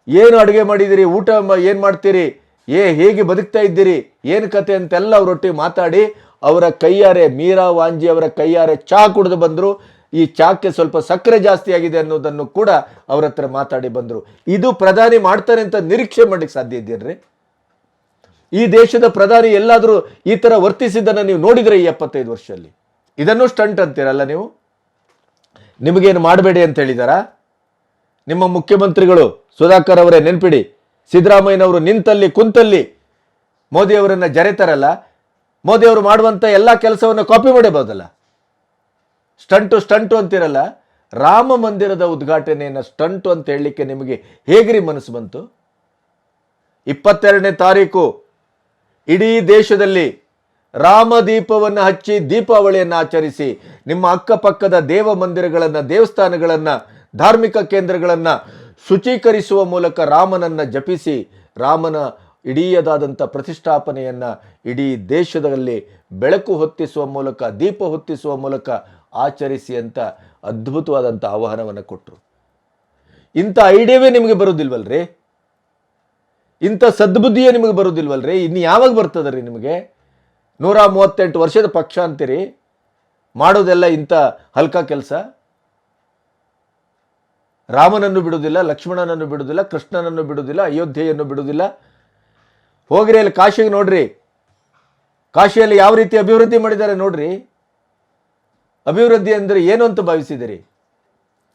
ಏನು ಅಡುಗೆ ಮಾಡಿದಿರಿ? ಊಟ ಏನು ಮಾಡ್ತೀರಿ? ಏ, ಹೇಗೆ ಬದುಕ್ತಾ ಇದ್ದೀರಿ? ಏನು ಕತೆ ಅಂತೆಲ್ಲ ಅವರೊಟ್ಟಿಗೆ ಮಾತಾಡಿ, ಅವರ ಕೈಯಾರೆ ಮೀರಾ ವಾಂಜಿ ಅವರ ಕೈಯಾರೆ ಚಹಾ ಕುಡಿದು ಬಂದರು. ಈ ಚಾಕ್ಕೆ ಸ್ವಲ್ಪ ಸಕ್ಕರೆ ಜಾಸ್ತಿ ಆಗಿದೆ ಅನ್ನೋದನ್ನು ಕೂಡ ಅವ್ರ ಹತ್ರ ಮಾತಾಡಿ ಬಂದರು. ಇದು ಪ್ರಧಾನಿ ಮಾಡ್ತಾರೆ ಅಂತ ನಿರೀಕ್ಷೆ ಮಾಡಲಿಕ್ಕೆ ಸಾಧ್ಯ ಇದೆಯನ್ರಿ ಈ ದೇಶದ ಪ್ರಧಾನಿ ಎಲ್ಲಾದರೂ ಈ ಥರ ವರ್ತಿಸಿದ್ದನ್ನು ನೀವು ನೋಡಿದರೆ ಈ ಎಪ್ಪತ್ತೈದು ವರ್ಷದಲ್ಲಿ ಇದನ್ನು ಸ್ಟಂಟ್ ಅಂತೀರಲ್ಲ ನೀವು? ನಿಮಗೇನು ಮಾಡಬೇಡಿ ಅಂತ ಹೇಳಿದಾರಾ? ನಿಮ್ಮ ಮುಖ್ಯಮಂತ್ರಿಗಳು ಸುಧಾಕರ್ ಅವರೇ ನೆನ್ಪಿಡಿ, ಸಿದ್ದರಾಮಯ್ಯನವರು ನಿಂತಲ್ಲಿ ಕುಂತಲ್ಲಿ ಮೋದಿ ಅವರನ್ನ ಜರೆತಾರಲ್ಲ? ಮೋದಿ ಅವರು ಮಾಡುವಂಥ ಎಲ್ಲ ಕೆಲಸವನ್ನು ಕಾಪಿ ಮಾಡಬಹುದಲ್ಲ? ಸ್ಟಂಟು ಸ್ಟಂಟು ಅಂತಿರಲ್ಲ? ರಾಮ ಮಂದಿರದ ಉದ್ಘಾಟನೆಯನ್ನು ಸ್ಟಂಟು ಅಂತ ಹೇಳಲಿಕ್ಕೆ ನಿಮಗೆ ಹೇಗ್ರಿ ಮನಸ್ಸು ಬಂತು? ಇಪ್ಪತ್ತೆರಡನೇ ತಾರೀಕು, ಇಡೀ ದೇಶದಲ್ಲಿ ರಾಮದೀಪವನ್ನು ಹಚ್ಚಿ ದೀಪಾವಳಿಯನ್ನು ಆಚರಿಸಿ ನಿಮ್ಮ ಅಕ್ಕಪಕ್ಕದ ದೇವ ಮಂದಿರಗಳನ್ನು, ದೇವಸ್ಥಾನಗಳನ್ನು ಧಾರ್ಮಿಕ ಕೇಂದ್ರಗಳನ್ನು ಶುಚೀಕರಿಸುವ ಮೂಲಕ ರಾಮನನ್ನು ಜಪಿಸಿ ರಾಮನ ಇಡೀಯದಾದಂಥ ಪ್ರತಿಷ್ಠಾಪನೆಯನ್ನು ಇಡೀ ದೇಶದಲ್ಲಿ ಬೆಳಕು ಹೊತ್ತಿಸುವ ಮೂಲಕ, ದೀಪ ಹೊತ್ತಿಸುವ ಮೂಲಕ ಆಚರಿಸಿ ಅಂತ ಅದ್ಭುತವಾದಂಥ ಆಹ್ವಾನವನ್ನು ಕೊಟ್ಟರು ಇಂಥ ಐಡಿಯಾವೇ ನಿಮಗೆ ಬರೋದಿಲ್ವಲ್ರಿ? ಇಂಥ ಸದ್ಬುದ್ಧಿಯೇ ನಿಮಗೆ ಬರೋದಿಲ್ವಲ್ರಿ? ಇನ್ನು ಯಾವಾಗ ಬರ್ತದೆ ನಿಮಗೆ? ನೂರ ಮೂವತ್ತೆಂಟು ವರ್ಷದ ಪಕ್ಷ ಅಂತೀರಿ? ಮಾಡೋದೆಲ್ಲ ಇಂಥ ಹಲ್ಕ ಕೆಲಸ? ರಾಮನನ್ನು ಬಿಡುವುದಿಲ್ಲ, ಲಕ್ಷ್ಮಣನನ್ನು ಬಿಡುವುದಿಲ್ಲ, ಕೃಷ್ಣನನ್ನು ಬಿಡುವುದಿಲ್ಲ, ಅಯೋಧ್ಯೆಯನ್ನು ಬಿಡುವುದಿಲ್ಲ. ಹೋಗ್ರಿ ಅಲ್ಲಿ ಕಾಶಿಗೆ ನೋಡ್ರಿ. ಕಾಶಿಯಲ್ಲಿ ಯಾವ ರೀತಿ ಅಭಿವೃದ್ಧಿ ಮಾಡಿದ್ದಾರೆ ನೋಡ್ರಿ. ಅಭಿವೃದ್ಧಿ ಅಂದರೆ ಏನು ಅಂತ ಭಾವಿಸಿದಿರಿ.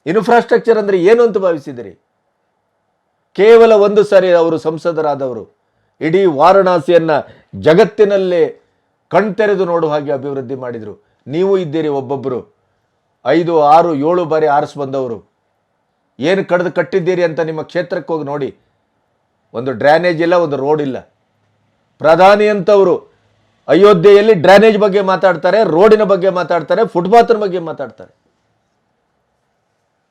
ಇನ್ಫ್ರಾಸ್ಟ್ರಕ್ಚರ್ ಅಂದರೆ ಏನು ಅಂತ ಭಾವಿಸಿದಿರಿ. ಕೇವಲ ಒಂದು ಸಾರಿ ಅವರು ಸಂಸದರಾದವರು. ಇಡೀ ವಾರಣಾಸಿಯನ್ನು ಜಗತ್ತಿನಲ್ಲೇ ಕಣ್ತೆರೆದು ನೋಡುವ ಹಾಗೆ ಅಭಿವೃದ್ಧಿ ಮಾಡಿದರು. ನೀವು ಇದ್ದೀರಿ ಒಬ್ಬೊಬ್ಬರು ಐದು, ಆರು, ಏಳು ಬಾರಿ ಆರಿಸ್ ಬಂದವರು ಏನು ಕಡ್ದು ಕಟ್ಟಿದ್ದೀರಿ ಅಂತ ನಿಮ್ಮ ಕ್ಷೇತ್ರಕ್ಕೆ ಹೋಗಿ ನೋಡಿ. ಒಂದು ಡ್ರ್ಯಾನೇಜ್ ಇಲ್ಲ, ಒಂದು ರೋಡ್ ಇಲ್ಲ. ಪ್ರಧಾನಿ ಅಂತವರು ಅಯೋಧ್ಯೆಯಲ್ಲಿ ಡ್ರ್ಯಾನೇಜ್ ಬಗ್ಗೆ ಮಾತಾಡ್ತಾರೆ, ರೋಡಿನ ಬಗ್ಗೆ ಮಾತಾಡ್ತಾರೆ ಫುಟ್ಪಾತ್ನ ಬಗ್ಗೆ ಮಾತಾಡ್ತಾರೆ.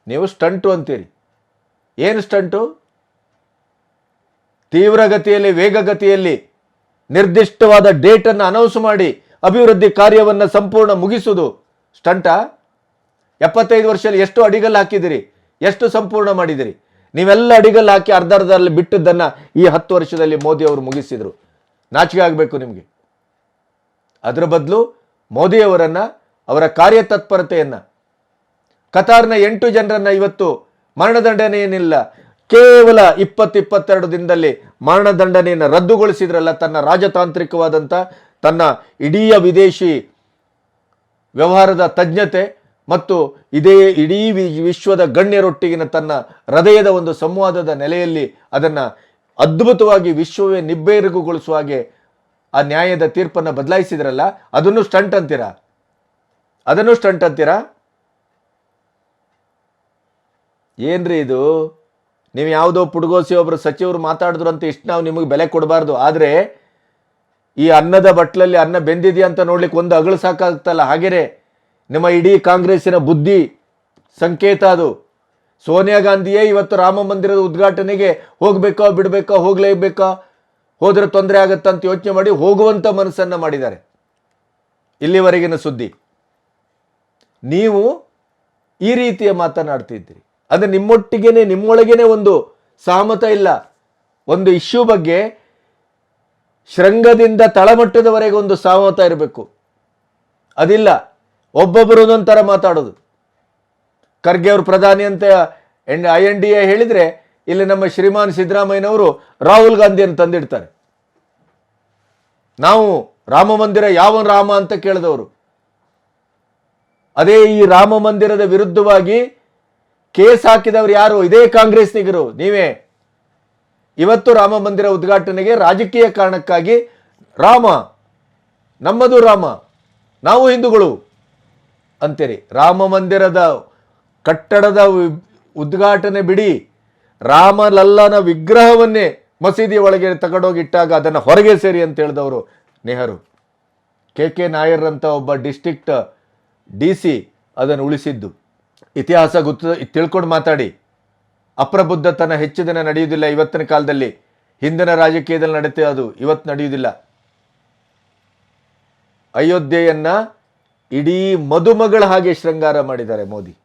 ನೀವು ಸ್ಟಂಟು ಅಂತೀರಿ. ಏನು ಸ್ಟಂಟು? ತೀವ್ರಗತಿಯಲ್ಲಿ, ವೇಗಗತಿಯಲ್ಲಿ ನಿರ್ದಿಷ್ಟವಾದ ಡೇಟನ್ನು ಅನೌನ್ಸ್ ಮಾಡಿ ಅಭಿವೃದ್ಧಿ ಕಾರ್ಯವನ್ನು ಸಂಪೂರ್ಣ ಮುಗಿಸುವುದು ಸ್ಟಂಟಾ? ಎಪ್ಪತ್ತೈದು ವರ್ಷದಲ್ಲಿ ಎಷ್ಟು ಅಡಿಗಲ್ಲು ಹಾಕಿದಿರಿ ಎಷ್ಟು ಸಂಪೂರ್ಣ ಮಾಡಿದಿರಿ ನೀವೆಲ್ಲ ಅಡಿಗಲ್ಲಿ ಹಾಕಿ ಅರ್ಧ ಅರ್ಧದಲ್ಲಿ ಬಿಟ್ಟದ್ದನ್ನು ಈ ಹತ್ತು ವರ್ಷದಲ್ಲಿ ಮೋದಿ ಅವರು ಮುಗಿಸಿದರು. ನಾಚಿಕೆ ಆಗಬೇಕು ನಿಮಗೆ. ಅದರ ಬದಲು ಮೋದಿಯವರನ್ನು ಅವರ ಕಾರ್ಯತತ್ಪರತೆಯನ್ನು, ಕತಾರ್ನ ಎಂಟು ಜನರನ್ನು ಇವತ್ತು ಮರಣದಂಡನೆ ಏನಿಲ್ಲ ಕೇವಲ ಇಪ್ಪತ್ತು ಇಪ್ಪತ್ತೆರಡು ದಿನದಲ್ಲಿ ಮರಣದಂಡನೆಯನ್ನು ರದ್ದುಗೊಳಿಸಿದ್ರಲ್ಲ ತನ್ನ ರಾಜತಾಂತ್ರಿಕವಾದಂಥ ತನ್ನ ಇಡೀ ವಿದೇಶಿ ವ್ಯವಹಾರದ ತಜ್ಞತೆ ಮತ್ತು ಇದೇ ಇಡೀ ವಿಶ್ವದ ಗಣ್ಯರೊಟ್ಟಿಗಿನ ತನ್ನ ಹೃದಯದ ಒಂದು ಸಂವಾದದ ನೆಲೆಯಲ್ಲಿ ಅದನ್ನು ಅದ್ಭುತವಾಗಿ ವಿಶ್ವವೇ ನಿಬ್ಬೇರಿಗುಗೊಳಿಸುವ ಹಾಗೆ ಆ ನ್ಯಾಯದ ತೀರ್ಪನ್ನು ಬದಲಾಯಿಸಿದ್ರಲ್ಲ, ಅದನ್ನು ಸ್ಟಂಟ್ ಅಂತೀರಾ? ಅದನ್ನು ಸ್ಟಂಟ್ ಅಂತೀರಾ? ಏನ್ರಿ ಇದು? ನೀವು ಯಾವುದೋ ಪುಡುಗೋಸಿ ಒಬ್ಬರು ಸಚಿವರು ಮಾತಾಡಿದ್ರು ಅಂತ ಇಷ್ಟು ನಾವು ನಿಮಗೆ ಬೆಲೆ ಕೊಡಬಾರ್ದು. ಆದರೆ ಈ ಅನ್ನದ ಬಟ್ಲಲ್ಲಿ ಅನ್ನ ಬೆಂದಿದೆಯಾ ಅಂತ ನೋಡ್ಲಿಕ್ಕೆ ಒಂದು ಅಗಳು ಸಾಕಾಗ್ತಲ್ಲ. ಹಾಗೇನೆ ನಿಮ್ಮ ಇಡೀ ಕಾಂಗ್ರೆಸ್ಸಿನ ಬುದ್ಧಿ, ಸಂಕೇತ ಅದು. ಸೋನಿಯಾ ಗಾಂಧಿಯೇ ಇವತ್ತು ರಾಮ ಮಂದಿರದ ಉದ್ಘಾಟನೆಗೆ ಹೋಗ್ಬೇಕೋ, ಬಿಡಬೇಕೋ ಹೋಗ್ಲೇಬೇಕಾ ಹೋದ್ರೆ ತೊಂದರೆ ಆಗತ್ತಂತ ಯೋಚನೆ ಮಾಡಿ ಹೋಗುವಂಥ ಮನಸ್ಸನ್ನು ಮಾಡಿದ್ದಾರೆ. ಇಲ್ಲಿವರೆಗಿನ ಸುದ್ದಿ. ನೀವು ಈ ರೀತಿಯ ಮಾತನಾಡ್ತಿದ್ದೀರಿ. ಅಂದ್ರೆ ನಿಮ್ಮೊಟ್ಟಿಗೇನೆ, ನಿಮ್ಮೊಳಗೇನೆ ಒಂದು ಸಹಮತ ಇಲ್ಲ. ಒಂದು ಇಶ್ಯೂ ಬಗ್ಗೆ ಶೃಂಗದಿಂದ ತಳಮಟ್ಟದವರೆಗೆ ಒಂದು ಸಹಮತ ಇರಬೇಕು. ಅದಿಲ್ಲ. ಒಬ್ಬೊಬ್ಬರು ಒಂದೊಂದು ಥರ ಮಾತಾಡೋದು. ಖರ್ಗೆ ಅವರು ಪ್ರಧಾನಿ ಅಂತ ಐ ಎನ್ ಡಿ ಎ ಹೇಳಿದರೆ ಇಲ್ಲಿ ನಮ್ಮ ಶ್ರೀಮಾನ್ ಸಿದ್ದರಾಮಯ್ಯನವರು ರಾಹುಲ್ ಗಾಂಧಿಯನ್ನು ತಂದಿಡ್ತಾರೆ. ನಾವು ರಾಮ ಮಂದಿರ ಯಾವ ರಾಮ ಅಂತ ಕೇಳಿದವರು. ಅದೇ ಈ ರಾಮ ಮಂದಿರದ ವಿರುದ್ಧವಾಗಿ ಕೇಸ್ ಹಾಕಿದವರು ಯಾರು? ಇದೇ ಕಾಂಗ್ರೆಸ್ನಿಗರು. ನೀವೇ. ಇವತ್ತು ರಾಮ ಮಂದಿರ ಉದ್ಘಾಟನೆಗೆ ರಾಜಕೀಯ ಕಾರಣಕ್ಕಾಗಿ ರಾಮ. ನಮ್ಮದು ರಾಮ. ನಾವು ಹಿಂದೂಗಳು. ಅಂತೀರಿ. ರಾಮ ಮಂದಿರದ ಕಟ್ಟಡದ ಉದ್ಘಾಟನೆ ಬಿಡಿ. ರಾಮಲಲ್ಲನ ವಿಗ್ರಹವನ್ನೇ ಮಸೀದಿ ಒಳಗೆ ತಗೊಂಡೋಗಿಟ್ಟಾಗ ಅದನ್ನು ಹೊರಗೆ ಸೇರಿ ಅಂತ ಹೇಳಿದವರು ನೆಹರು. ಕೆ ಕೆ ನಾಯರ್ ಅಂತ ಒಬ್ಬ ಡಿಸ್ಟ್ರಿಕ್ಟ್ ಡಿ ಸಿ ಅದನ್ನು ಉಳಿಸಿದ್ದು. ಇತಿಹಾಸ ಗೊತ್ತು, ತಿಳ್ಕೊಂಡು ಮಾತಾಡಿ. ಅಪ್ರಬುದ್ಧತನ ಹೆಚ್ಚು ದಿನ ನಡೆಯುವುದಿಲ್ಲ ಇವತ್ತಿನ ಕಾಲದಲ್ಲಿ. ಹಿಂದಿನ ರಾಜಕೀಯದಲ್ಲಿ ನಡೆಯುತ್ತೆ ಅದು ಇವತ್ತು ನಡೆಯುವುದಿಲ್ಲ. ಅಯೋಧ್ಯೆಯನ್ನ ಇಡೀ ಮದುಮಗಳ ಹಾಗೆ ಶೃಂಗಾರ ಮಾಡಿದ್ದಾರೆ ಮೋದಿ.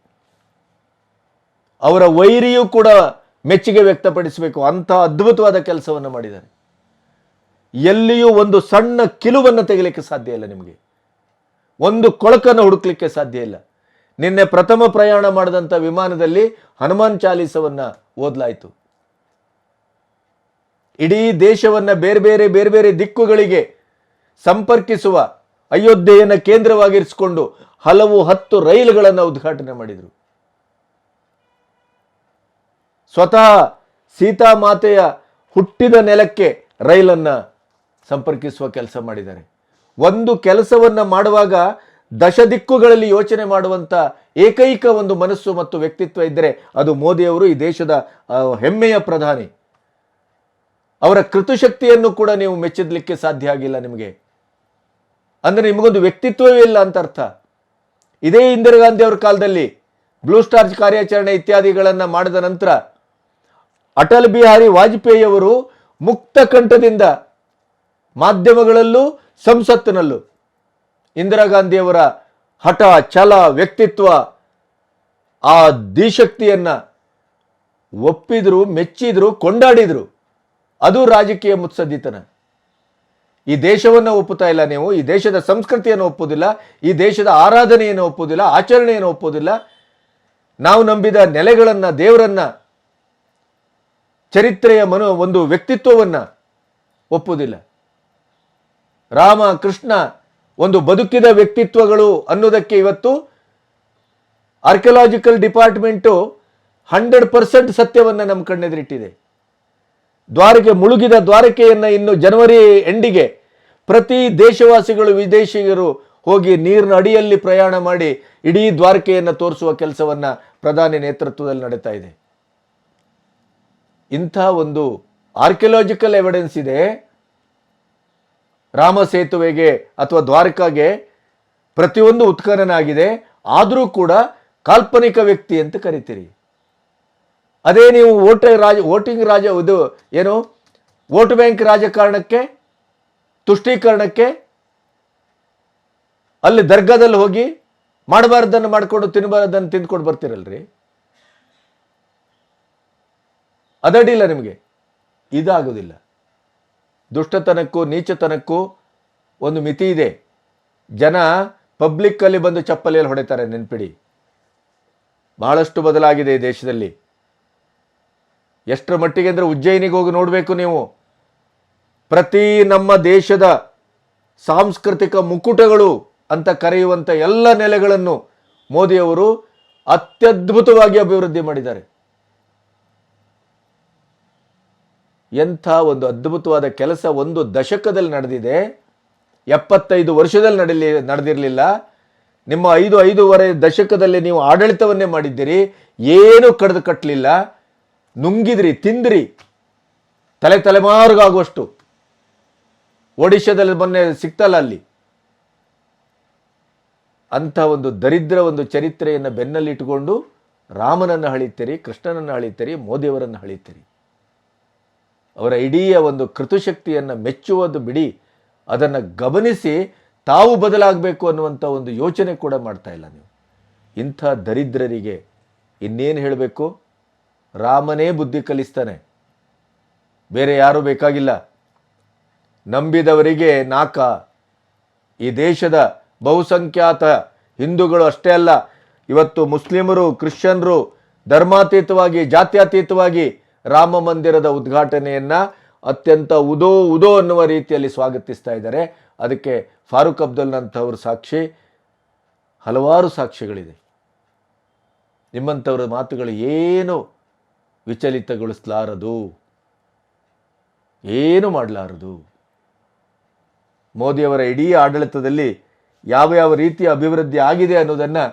ಅವರ ವೈರಿಯೂ ಕೂಡ ಮೆಚ್ಚುಗೆ ವ್ಯಕ್ತಪಡಿಸಬೇಕು. ಅಂಥ ಅದ್ಭುತವಾದ ಕೆಲಸವನ್ನು ಮಾಡಿದ್ದಾರೆ. ಎಲ್ಲಿಯೂ ಒಂದು ಸಣ್ಣ ಕಿಲುವನ್ನು ತೆಗಿಲಿಕ್ಕೆ ಸಾಧ್ಯ ಇಲ್ಲ ನಿಮಗೆ. ಒಂದು ಕೊಳಕನ್ನು ಹುಡುಕ್ಲಿಕ್ಕೆ ಸಾಧ್ಯ ಇಲ್ಲ. ನಿನ್ನೆ ಪ್ರಥಮ ಪ್ರಯಾಣ ಮಾಡಿದಂಥ ವಿಮಾನದಲ್ಲಿ ಹನುಮಾನ್ ಚಾಲೀಸವನ್ನು ಓದಲಾಯಿತು. ಇಡೀ ದೇಶವನ್ನು ಬೇರೆ ಬೇರೆ ಬೇರೆ ಬೇರೆ ದಿಕ್ಕುಗಳಿಗೆ ಸಂಪರ್ಕಿಸುವ ಅಯೋಧ್ಯೆಯನ್ನು ಕೇಂದ್ರವಾಗಿರಿಸಿಕೊಂಡು ಹಲವು ಹತ್ತು ರೈಲುಗಳನ್ನು ಉದ್ಘಾಟನೆ ಮಾಡಿದರು. ಸ್ವತಃ ಸೀತಾಮಾತೆಯ ಹುಟ್ಟಿದ ನೆಲಕ್ಕೆ ರೈಲನ್ನು ಸಂಪರ್ಕಿಸುವ ಕೆಲಸ ಮಾಡಿದ್ದಾರೆ. ಒಂದು ಕೆಲಸವನ್ನು ಮಾಡುವಾಗ ದಶ ದಿಕ್ಕುಗಳಲ್ಲಿ ಯೋಚನೆ ಮಾಡುವಂಥ ಏಕೈಕ ಒಂದು ಮನಸ್ಸು ಮತ್ತು ವ್ಯಕ್ತಿತ್ವ ಇದ್ದರೆ ಅದು ಮೋದಿಯವರು ಈ ದೇಶದ ಹೆಮ್ಮೆಯ ಪ್ರಧಾನಿ. ಅವರ ಕೃತುಶಕ್ತಿಯನ್ನು ಕೂಡ ನೀವು ಮೆಚ್ಚಿದ್ಲಿಕ್ಕೆ ಸಾಧ್ಯ ಆಗಿಲ್ಲ ನಿಮಗೆ. ಅಂದರೆ ನಿಮಗೊಂದು ವ್ಯಕ್ತಿತ್ವವೇ ಇಲ್ಲ ಅಂತ ಅರ್ಥ. ಇದೇ ಇಂದಿರಾ ಗಾಂಧಿ ಅವರ ಕಾಲದಲ್ಲಿ ಬ್ಲೂ ಸ್ಟಾರ್ಜ್ ಕಾರ್ಯಾಚರಣೆ ಇತ್ಯಾದಿಗಳನ್ನು ಮಾಡಿದ ನಂತರ ಅಟಲ್ ಬಿಹಾರಿ ವಾಜಪೇಯಿ ಅವರು ಮುಕ್ತ ಕಂಠದಿಂದ ಮಾಧ್ಯಮಗಳಲ್ಲೂ ಸಂಸತ್ತಿನಲ್ಲೂ ಇಂದಿರಾ ಗಾಂಧಿಯವರ ಹಠ, ಛಲ, ವ್ಯಕ್ತಿತ್ವ ಆ ದಿಶಕ್ತಿಯನ್ನು ಒಪ್ಪಿದ್ರು, ಮೆಚ್ಚಿದ್ರು, ಕೊಂಡಾಡಿದರು. ಅದು ರಾಜಕೀಯ ಮುತ್ಸದ್ದಿತನ. ಈ ದೇಶವನ್ನು ಒಪ್ಪುತ್ತಾ ಇಲ್ಲ ನೀವು, ಈ ದೇಶದ ಸಂಸ್ಕೃತಿಯನ್ನು ಒಪ್ಪುವುದಿಲ್ಲ ಈ ದೇಶದ ಆರಾಧನೆಯನ್ನು ಒಪ್ಪುವುದಿಲ್ಲ ಆಚರಣೆಯನ್ನು ಒಪ್ಪುವುದಿಲ್ಲ ನಾವು ನಂಬಿದ ನೆಲೆಗಳನ್ನು, ದೇವರನ್ನ, ಚರಿತ್ರೆಯ ಮನೋ, ಒಂದು ವ್ಯಕ್ತಿತ್ವವನ್ನು ಒಪ್ಪುವುದಿಲ್ಲ ರಾಮ, ಕೃಷ್ಣ ಒಂದು ಬದುಕಿದ ವ್ಯಕ್ತಿತ್ವಗಳು ಅನ್ನೋದಕ್ಕೆ ಇವತ್ತು ಆರ್ಕಿಯಲಾಜಿಕಲ್ ಡಿಪಾರ್ಟ್ಮೆಂಟು ಹಂಡ್ರೆಡ್ ಪರ್ಸೆಂಟ್ ಸತ್ಯವನ್ನು ನಮ್ಮ ಕಣ್ಣೆದುರಿಟ್ಟಿದೆ. ದ್ವಾರಕೆ ಮುಳುಗಿದ ದ್ವಾರಕೆಯನ್ನು ಇನ್ನು ಜನವರಿ ಎಂಡಿಗೆ ಪ್ರತಿ ದೇಶವಾಸಿಗಳು, ವಿದೇಶಿಗರು ಹೋಗಿ ನೀರಿನ ಅಡಿಯಲ್ಲಿ ಪ್ರಯಾಣ ಮಾಡಿ ಇಡೀ ದ್ವಾರಕೆಯನ್ನು ತೋರಿಸುವ ಕೆಲಸವನ್ನು ಪ್ರಧಾನಿ ನೇತೃತ್ವದಲ್ಲಿ ನಡೀತಾ ಇದೆ. ಇಂಥ ಒಂದು ಆರ್ಕಿಯಲಾಜಿಕಲ್ ಎವಿಡೆನ್ಸ್ ಇದೆ. ರಾಮ ಸೇತುವೆಗೆ ಅಥವಾ ದ್ವಾರಕಾಗೆ ಪ್ರತಿಯೊಂದು ಉತ್ಖನನ ಆಗಿದೆ. ಆದರೂ ಕೂಡ ಕಾಲ್ಪನಿಕ ವ್ಯಕ್ತಿ ಅಂತ ಕರಿತೀರಿ. ಅದೇ ನೀವು ವೋಟ ರಾಜ, ವೋಟಿಂಗ್ ರಾಜ, ಇದು ಏನು? ವೋಟ್ ಬ್ಯಾಂಕ್ ರಾಜಕಾರಣಕ್ಕೆ ತುಷ್ಟೀಕರಣಕ್ಕೆ ಅಲ್ಲಿ ದರ್ಗಾದಲ್ಲಿ ಹೋಗಿ ಮಾಡಬಾರ್ದನ್ನು ಮಾಡಿಕೊಂಡು ತಿನ್ನಬಾರ್ದನ್ನು ತಿಂದ್ಕೊಂಡು ಬರ್ತೀರಲ್ರಿ? ಅದಡಿಲ್ಲ ನಿಮಗೆ. ಇದಾಗೋದಿಲ್ಲ. ದುಷ್ಟತನಕ್ಕೂ ನೀಚತನಕ್ಕೂ ಒಂದು ಮಿತಿ ಇದೆ. ಜನ ಪಬ್ಲಿಕ್ಕಲ್ಲಿ ಬಂದು ಚಪ್ಪಲಿಯಲ್ಲಿ ಹೊಡಿತಾರೆ, ನೆನ್ಪಿಡಿ. ಬಹಳಷ್ಟು ಬದಲಾಗಿದೆ ಈ ದೇಶದಲ್ಲಿ. ಎಷ್ಟರ ಮಟ್ಟಿಗೆ ಅಂದರೆ ಉಜ್ಜಯಿನಿಗೆ ಹೋಗಿ ನೋಡಬೇಕು ನೀವು. ಪ್ರತಿ ನಮ್ಮ ದೇಶದ ಸಾಂಸ್ಕೃತಿಕ ಮುಕುಟಗಳು ಅಂತ ಕರೆಯುವಂಥ ಎಲ್ಲ ನೆಲೆಗಳನ್ನು ಮೋದಿಯವರು ಅತ್ಯದ್ಭುತವಾಗಿ ಅಭಿವೃದ್ಧಿ ಮಾಡಿದ್ದಾರೆ. ಎಂಥ ಒಂದು ಅದ್ಭುತವಾದ ಕೆಲಸ ಒಂದು ದಶಕದಲ್ಲಿ ನಡೆದಿದೆ. ಎಪ್ಪತ್ತೈದು ವರ್ಷದಲ್ಲಿ ನಡಲಿ, ನಡೆದಿರಲಿಲ್ಲ. ನಿಮ್ಮ ಐದು ಐದೂವರೆ ದಶಕದಲ್ಲಿ ನೀವು ಆಡಳಿತವನ್ನೇ ಮಾಡಿದ್ದೀರಿ. ಏನೂ ಕಡಿದು ಕಟ್ಟಲಿಲ್ಲ ನುಂಗಿದ್ರಿ, ತಿಂದ್ರಿ. ತಲೆ ತಲೆಮಾರಿಗಾಗುವಷ್ಟು. ಒಡಿಶಾದಲ್ಲಿ ಮೊನ್ನೆ ಸಿಗ್ತಲ್ಲ ಅಲ್ಲಿ? ಅಂಥ ಒಂದು ದರಿದ್ರ ಒಂದು ಚರಿತ್ರೆಯನ್ನು ಬೆನ್ನಲ್ಲಿಟ್ಟುಕೊಂಡು ರಾಮನನ್ನು ಹಳಿತೀರಿ ಕೃಷ್ಣನನ್ನು ಹಳಿತೀರಿ ಮೋದಿಯವರನ್ನು ಹಳಿತೀರಿ ಅವರ ಇಡೀ ಒಂದು ಕೃತುಶಕ್ತಿಯನ್ನು ಮೆಚ್ಚುವುದು ಬಿಡಿ, ಅದನ್ನು ಗಮನಿಸಿ ತಾವು ಬದಲಾಗಬೇಕು ಅನ್ನುವಂಥ ಒಂದು ಯೋಚನೆ ಕೂಡ ಮಾಡ್ತಾ ಇಲ್ಲ ನೀವು. ಇಂಥ ದರಿದ್ರರಿಗೆ ಇನ್ನೇನು ಹೇಳಬೇಕು? ರಾಮನೇ ಬುದ್ಧಿ ಕಲಿಸ್ತಾನೆ. ಬೇರೆ ಯಾರೂ ಬೇಕಾಗಿಲ್ಲ. ನಂಬಿದವರಿಗೆ ನಾಕ. ಈ ದೇಶದ ಬಹುಸಂಖ್ಯಾತ ಹಿಂದೂಗಳು ಅಷ್ಟೇ ಅಲ್ಲ, ಇವತ್ತು ಮುಸ್ಲಿಮರು, ಕ್ರಿಶ್ಚಿಯನ್ರು ಧರ್ಮಾತೀತವಾಗಿ, ಜಾತ್ಯತೀತವಾಗಿ ರಾಮ ಮಂದಿರದ ಉದ್ಘಾಟನೆಯನ್ನು ಅತ್ಯಂತ ಉದೋ ಉದೋ ಅನ್ನುವ ರೀತಿಯಲ್ಲಿ ಸ್ವಾಗತಿಸ್ತಾ ಇದ್ದಾರೆ. ಅದಕ್ಕೆ ಫಾರೂಕ್ ಅಬ್ದುಲ್ನಂಥವ್ರ ಸಾಕ್ಷಿ, ಹಲವಾರು ಸಾಕ್ಷಿಗಳಿದೆ. ನಿಮ್ಮಂಥವ್ರ ಮಾತುಗಳು ಏನು ವಿಚಲಿತಗೊಳಿಸಲಾರದು? ಏನು ಮಾಡಲಾರದು? ಮೋದಿಯವರ ಇಡೀ ಆಡಳಿತದಲ್ಲಿ ಯಾವ ಯಾವ ರೀತಿಯ ಅಭಿವೃದ್ಧಿ ಆಗಿದೆ ಅನ್ನೋದನ್ನು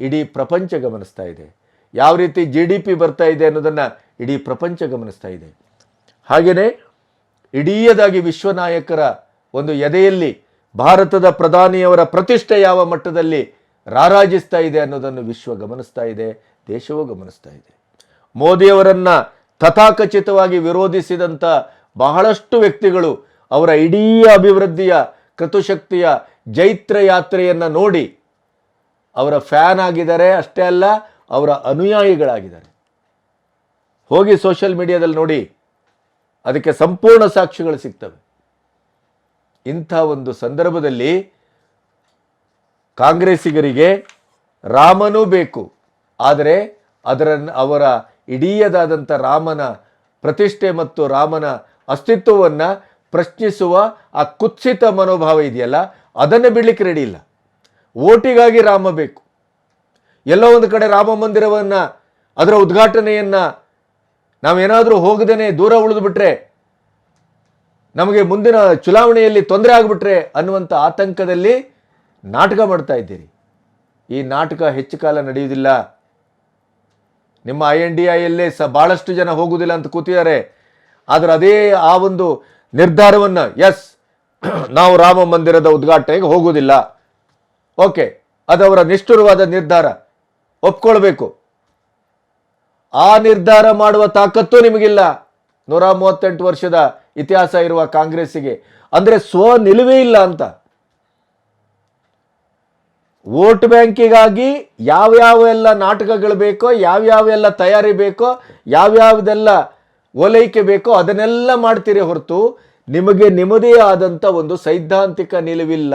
ಇಡೀ ಪ್ರಪಂಚ ಗಮನಿಸ್ತಾ ಇದೆ. ಯಾವ ರೀತಿ ಜಿ ಡಿ ಪಿ ಬರ್ತಾ ಇದೆ ಅನ್ನೋದನ್ನು ಇಡೀ ಪ್ರಪಂಚ ಗಮನಿಸ್ತಾ ಇದೆ. ಹಾಗೆಯೇ ಇಡೀಯದಾಗಿ ವಿಶ್ವನಾಯಕರ ಒಂದು ಎದೆಯಲ್ಲಿ ಭಾರತದ ಪ್ರಧಾನಿಯವರ ಪ್ರತಿಷ್ಠೆ ಯಾವ ಮಟ್ಟದಲ್ಲಿ ರಾರಾಜಿಸ್ತಾ ಇದೆ ಅನ್ನೋದನ್ನು ವಿಶ್ವ ಗಮನಿಸ್ತಾ ಇದೆ, ದೇಶವೂ ಗಮನಿಸ್ತಾ ಇದೆ. ಮೋದಿಯವರನ್ನು ತಥಾಕಚಿತವಾಗಿ ವಿರೋಧಿಸಿದಂಥ ಬಹಳಷ್ಟು ವ್ಯಕ್ತಿಗಳು ಅವರ ಇಡೀ ಅಭಿವೃದ್ಧಿಯ, ಕೃತುಶಕ್ತಿಯ ಜೈತ್ರ ಯಾತ್ರೆಯನ್ನು ನೋಡಿ ಅವರ ಫ್ಯಾನ್ ಆಗಿದ್ದಾರೆ ಅಷ್ಟೇ ಅಲ್ಲ, ಅವರ ಅನುಯಾಯಿಗಳಾಗಿದ್ದಾರೆ. ಹೋಗಿ ಸೋಷಿಯಲ್ ಮೀಡಿಯಾದಲ್ಲಿ ನೋಡಿ, ಅದಕ್ಕೆ ಸಂಪೂರ್ಣ ಸಾಕ್ಷಿಗಳು ಸಿಗ್ತವೆ. ಇಂಥ ಒಂದು ಸಂದರ್ಭದಲ್ಲಿ ಕಾಂಗ್ರೆಸ್ಸಿಗರಿಗೆ ರಾಮನೂ ಬೇಕು. ಆದರೆ ಅದರ ಅವರ ಇಡೀಯದಾದಂಥ ರಾಮನ ಪ್ರತಿಷ್ಠೆ ಮತ್ತು ರಾಮನ ಅಸ್ತಿತ್ವವನ್ನು ಪ್ರಶ್ನಿಸುವ ಆ ಕುತ್ಸಿತ ಮನೋಭಾವ ಇದೆಯಲ್ಲ, ಅದನ್ನು ಬಿಡಲಿಕ್ಕೆ ರೆಡಿ ಇಲ್ಲ. ಓಟಿಗಾಗಿ ರಾಮ ಬೇಕು. ಎಲ್ಲೋ ಒಂದು ಕಡೆ ರಾಮ ಮಂದಿರವನ್ನು, ಅದರ ಉದ್ಘಾಟನೆಯನ್ನು ನಾವೇನಾದರೂ ಹೋಗದೇನೆ ದೂರ ಉಳಿದು ಬಿಟ್ರೆ ನಮಗೆ ಮುಂದಿನ ಚುನಾವಣೆಯಲ್ಲಿ ತೊಂದರೆ ಆಗಿಬಿಟ್ರೆ ಅನ್ನುವಂಥ ಆತಂಕದಲ್ಲಿ ನಾಟಕ ಮಾಡ್ತಾ ಇದ್ದೀರಿ. ಈ ನಾಟಕ ಹೆಚ್ಚು ಕಾಲ ನಡೆಯುವುದಿಲ್ಲ. ನಿಮ್ಮ ಐ ಎನ್ ಡಿ ಐಯಲ್ಲೇ ಸ ಭಾಳಷ್ಟು ಜನ ಹೋಗುವುದಿಲ್ಲ ಅಂತ ಕೂತಿದ್ದಾರೆ. ಆದರೆ ಅದೇ ಆ ಒಂದು ನಿರ್ಧಾರವನ್ನು ಎಸ್ ನಾವು ರಾಮ ಮಂದಿರದ ಉದ್ಘಾಟನೆಗೆ ಹೋಗುವುದಿಲ್ಲ. ಓಕೆ ಅದವರ ನಿಷ್ಠುರವಾದ ನಿರ್ಧಾರ. ಒಪ್ಕೊಳ್ಬೇಕು. ಆ ನಿರ್ಧಾರ ಮಾಡುವ ತಾಕತ್ತು ನಿಮಗಿಲ್ಲ. ನೂರ ಮೂವತ್ತೆಂಟು ವರ್ಷದ ಇತಿಹಾಸ ಇರುವ ಕಾಂಗ್ರೆಸ್ಸಿಗೆ. ಅಂದರೆ ಸ್ವ ನಿಲುವೇ ಇಲ್ಲ ಅಂತ. ವೋಟ್ ಬ್ಯಾಂಕಿಗಾಗಿ ಯಾವ್ಯಾವ ಎಲ್ಲ ನಾಟಕಗಳು ಬೇಕೋ, ಯಾವ್ಯಾವ ಎಲ್ಲ ತಯಾರಿ ಬೇಕೋ, ಯಾವ್ಯಾವ್ದೆಲ್ಲ ಓಲೈಕೆ ಬೇಕೋ ಅದನ್ನೆಲ್ಲ ಮಾಡ್ತೀರಿ ಹೊರತು ನಿಮಗೆ ನಿಮ್ಮದೇ ಆದಂಥ ಒಂದು ಸೈದ್ಧಾಂತಿಕ ನಿಲುವಿಲ್ಲ.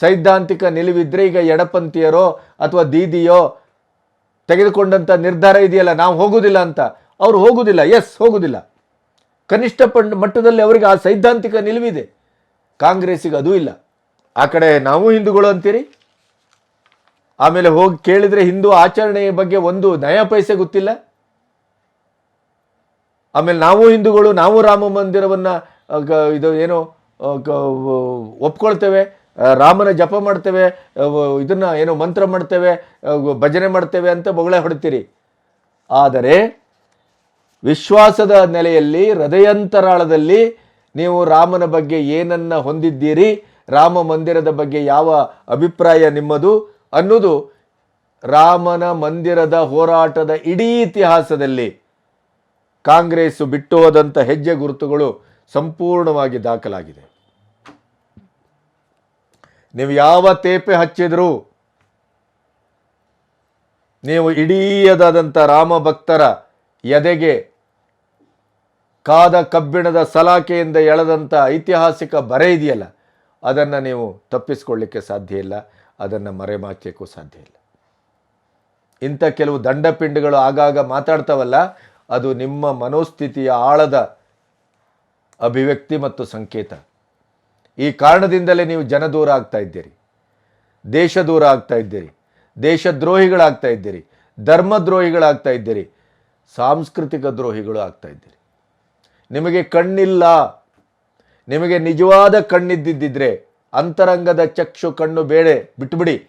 ಸೈದ್ಧಾಂತಿಕ ನಿಲುವಿದ್ರೆ ಈಗ ಎಡಪಂಥೀಯರೋ ಅಥವಾ ದೀದಿಯೋ ತೆಗೆದುಕೊಂಡಂಥ ನಿರ್ಧಾರ ಇದೆಯಲ್ಲ, ನಾವು ಹೋಗುವುದಿಲ್ಲ ಅಂತ. ಅವ್ರು ಹೋಗುವುದಿಲ್ಲ ಎಸ್ ಹೋಗುವುದಿಲ್ಲ ಕನಿಷ್ಠ ಮಟ್ಟದಲ್ಲಿ ಅವರಿಗೆ ಆ ಸೈದ್ಧಾಂತಿಕ ನಿಲುವಿದೆ. ಕಾಂಗ್ರೆಸ್ಸಿಗೆ ಅದೂ ಇಲ್ಲ. ಆ ಕಡೆ ನಾವು ಹಿಂದೂಗಳು ಅಂತೀರಿ? ಆಮೇಲೆ ಹೋಗಿ ಕೇಳಿದರೆ ಹಿಂದೂ ಆಚರಣೆಯ ಬಗ್ಗೆ ಒಂದು ನಯ ಪೈಸೆ ಗೊತ್ತಿಲ್ಲ. ಆಮೇಲೆ ನಾವು ಹಿಂದೂಗಳು, ನಾವು ರಾಮ ಮಂದಿರವನ್ನು ಇದು ಏನು ಒಪ್ಕೊಳ್ತೇವೆ ರಾಮನ ಜಪ ಮಾಡ್ತೇವೆ ಇದನ್ನ ಏನೋ ಮಂತ್ರ ಮಾಡ್ತೇವೆ ಭಜನೆ ಮಾಡ್ತೇವೆ ಅಂತ ಬೊಗಳೆ ಹೊಡಿತೀರಿ. ಆದರೆ ವಿಶ್ವಾಸದ ನೆಲೆಯಲ್ಲಿ, ಹೃದಯಂತರಾಳದಲ್ಲಿ ನೀವು ರಾಮನ ಬಗ್ಗೆ ಏನನ್ನ ಹೊಂದಿದ್ದೀರಿ, ರಾಮ ಮಂದಿರದ ಬಗ್ಗೆ ಯಾವ ಅಭಿಪ್ರಾಯ ನಿಮ್ಮದು ಅನ್ನೋದು ರಾಮನ ಮಂದಿರದ ಹೋರಾಟದ ಇಡೀ ಇತಿಹಾಸದಲ್ಲಿ. ಕಾಂಗ್ರೆಸ್ ಬಿಟ್ಟು ಹೋದಂಥ ಹೆಜ್ಜೆ ಗುರುತುಗಳು ಸಂಪೂರ್ಣವಾಗಿ ದಾಖಲಾಗಿದೆ. ನೀವು ಯಾವ ತೇಪೆ ಹಚ್ಚಿದರೂ ನೀವು ಇಡೀಯದಾದಂಥ ರಾಮ ಭಕ್ತರ ಎದೆಗೆ ಕಾದ ಕಬ್ಬಿಣದ ಸಲಾಕೆಯಿಂದ ಎಳೆದಂಥ ಐತಿಹಾಸಿಕ ಬರೆ ಇದೆಯಲ್ಲ, ಅದನ್ನು ನೀವು ತಪ್ಪಿಸ್ಕೊಳ್ಳಿಕ್ಕೆ ಸಾಧ್ಯ ಇಲ್ಲ, ಅದನ್ನು ಮರೆಮಾಚಕ್ಕೂ ಸಾಧ್ಯ ಇಲ್ಲ. ಇಂಥ ಕೆಲವು ದಂಡಪಿಂಡಗಳು ಆಗಾಗ ಮಾತಾಡ್ತಾವಲ್ಲ ಅದು ನಿಮ್ಮ ಮನೋಸ್ಥಿತಿಯ ಆಳದ ಅಭಿವ್ಯಕ್ತಿ ಮತ್ತು ಸಂಕೇತ. ಈ ಕಾರಣದಿಂದಲೇ ನೀವು ಜನ ದೂರ ಆಗ್ತಾ ಇದ್ದೀರಿ. ದೇಶ ದೂರ ಆಗ್ತಾ ಇದ್ದೀರಿ. ದೇಶದ್ರೋಹಿಗಳಾಗ್ತಾ ಇದ್ದೀರಿ. ಧರ್ಮದ್ರೋಹಿಗಳಾಗ್ತಾ ಇದ್ದೀರಿ. ಸಾಂಸ್ಕೃತಿಕ ದ್ರೋಹಿಗಳು ಆಗ್ತಾ ಇದ್ದೀರಿ. ನಿಮಗೆ ಕಣ್ಣಿಲ್ಲ. ನಿಮಗೆ ನಿಜವಾದ ಕಣ್ಣಿದ್ದಿದ್ದರೆ ಅಂತರಂಗದ ಚಕ್ಷು ಕಣ್ಣು ಬೇಳೆ ಬಿಟ್ಬಿಡಿ.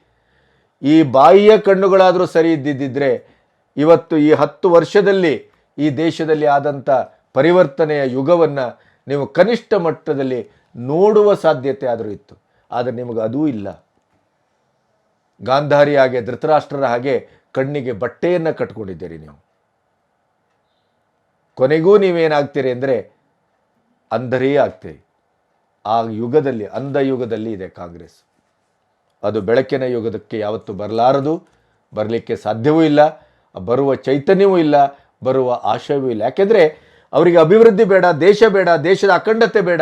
ಈ ಬಾಯಿಯ ಕಣ್ಣುಗಳಾದರೂ ಸರಿ ಇದ್ದಿದ್ದರೆ ಇವತ್ತು ಈ ಹತ್ತು ವರ್ಷದಲ್ಲಿ ಈ ದೇಶದಲ್ಲಿ ಆದಂಥ ಪರಿವರ್ತನೆಯ ಯುಗವನ್ನು ನೀವು ಕನಿಷ್ಠ ಮಟ್ಟದಲ್ಲಿ ನೋಡುವ ಸಾಧ್ಯತೆ ಆದರೂ ಇತ್ತು. ಆದರೆ ನಿಮಗೆ ಅದೂ ಇಲ್ಲ. ಗಾಂಧಾರಿ ಹಾಗೆ, ಧೃತರಾಷ್ಟ್ರರ ಹಾಗೆ ಕಣ್ಣಿಗೆ ಬಟ್ಟೆಯನ್ನು ಕಟ್ಕೊಂಡಿದ್ದೀರಿ ನೀವು. ಕೊನೆಗೂ ನೀವೇನಾಗ್ತೀರಿ ಅಂದರೆ ಅಂಧರೇ ಆಗ್ತೀರಿ. ಆ ಯುಗದಲ್ಲಿ, ಅಂಧ ಯುಗದಲ್ಲಿ ಇದೆ ಕಾಂಗ್ರೆಸ್. ಅದು ಬೆಳಕಿನ ಯುಗದಕ್ಕೆ ಯಾವತ್ತೂ ಬರಲಾರದು. ಬರಲಿಕ್ಕೆ ಸಾಧ್ಯವೂ ಇಲ್ಲ. ಬರುವ ಚೈತನ್ಯವೂ ಇಲ್ಲ. ಬರುವ ಆಶಯವೂ ಇಲ್ಲ. ಯಾಕೆಂದರೆ ಅವರಿಗೆ ಅಭಿವೃದ್ಧಿ ಬೇಡ, ದೇಶ ಬೇಡ, ದೇಶದ ಅಖಂಡತೆ ಬೇಡ,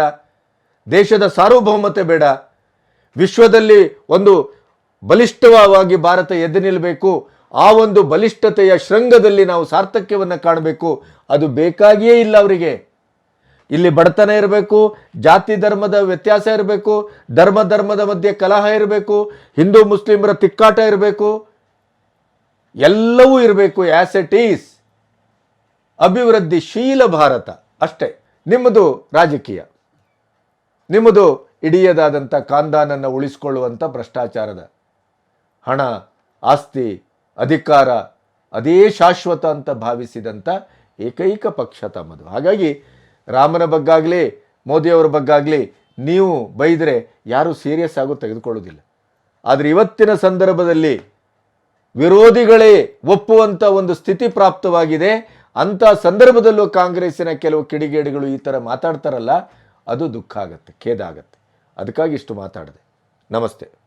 ದೇಶದ ಸಾರ್ವಭೌಮತೆ ಬೇಡ. ವಿಶ್ವದಲ್ಲಿ ಒಂದು ಬಲಿಷ್ಠವಾಗಿ ಭಾರತ ಎದ್ದು ನಿಲ್ಲಬೇಕು ಆ ಒಂದು ಬಲಿಷ್ಠತೆಯ ಶೃಂಗದಲ್ಲಿ ನಾವು ಸಾರ್ಥಕ್ಯವನ್ನು ಕಾಣಬೇಕು. ಅದು ಬೇಕಾಗಿಯೇ ಇಲ್ಲ ಅವರಿಗೆ. ಇಲ್ಲಿ ಬಡತನ ಇರಬೇಕು, ಜಾತಿ ಧರ್ಮದ ವ್ಯತ್ಯಾಸ ಇರಬೇಕು, ಧರ್ಮ ಧರ್ಮದ ಮಧ್ಯೆ ಕಲಹ ಇರಬೇಕು, ಹಿಂದೂ ಮುಸ್ಲಿಮರ ತಿಕ್ಕಾಟ ಇರಬೇಕು. ಎಲ್ಲವೂ ಇರಬೇಕು ಆ್ಯಸ್ ಎಟ್ ಈಸ್ ಅಭಿವೃದ್ಧಿಶೀಲ ಭಾರತ. ಅಷ್ಟೇ, ನಿಮ್ಮದು ರಾಜಕೀಯ. ನಿಮ್ಮದು ಇಡಿಯದಾದಂಥ ಕಾಂದಾನನ್ನು ಉಳಿಸಿಕೊಳ್ಳುವಂಥ ಭ್ರಷ್ಟಾಚಾರದ ಹಣ, ಆಸ್ತಿ, ಅಧಿಕಾರ, ಅದೇ ಶಾಶ್ವತ ಅಂತ ಭಾವಿಸಿದಂಥ ಏಕೈಕ ಪಕ್ಷ ತಮ್ಮದು. ಹಾಗಾಗಿ ರಾಮನ ಬಗ್ಗಾಗಲಿ, ಮೋದಿಯವರ ಬಗ್ಗಾಗಲಿ, ನೀವು ಬೈದರೆ ಯಾರೂ ಸೀರಿಯಸ್ ಆಗೋ ತೆಗೆದುಕೊಳ್ಳೋದಿಲ್ಲ ಆದರೆ ಇವತ್ತಿನ ಸಂದರ್ಭದಲ್ಲಿ ವಿರೋಧಿಗಳೇ ಒಪ್ಪುವಂಥ ಒಂದು ಸ್ಥಿತಿ ಪ್ರಾಪ್ತವಾಗಿದೆ. ಅಂಥ ಸಂದರ್ಭದಲ್ಲೂ ಕಾಂಗ್ರೆಸ್ಸಿನ ಕೆಲವು ಕಿಡಿಗೇಡಿಗಳು ಈ ಥರ ಮಾತಾಡ್ತಾರಲ್ಲ, ಅದು ದುಃಖ ಆಗತ್ತೆ, ಖೇದ ಆಗತ್ತೆ. ಅದಕ್ಕಾಗಿ ಇಷ್ಟು ಮಾತಾಡಿದೆ. ನಮಸ್ತೆ.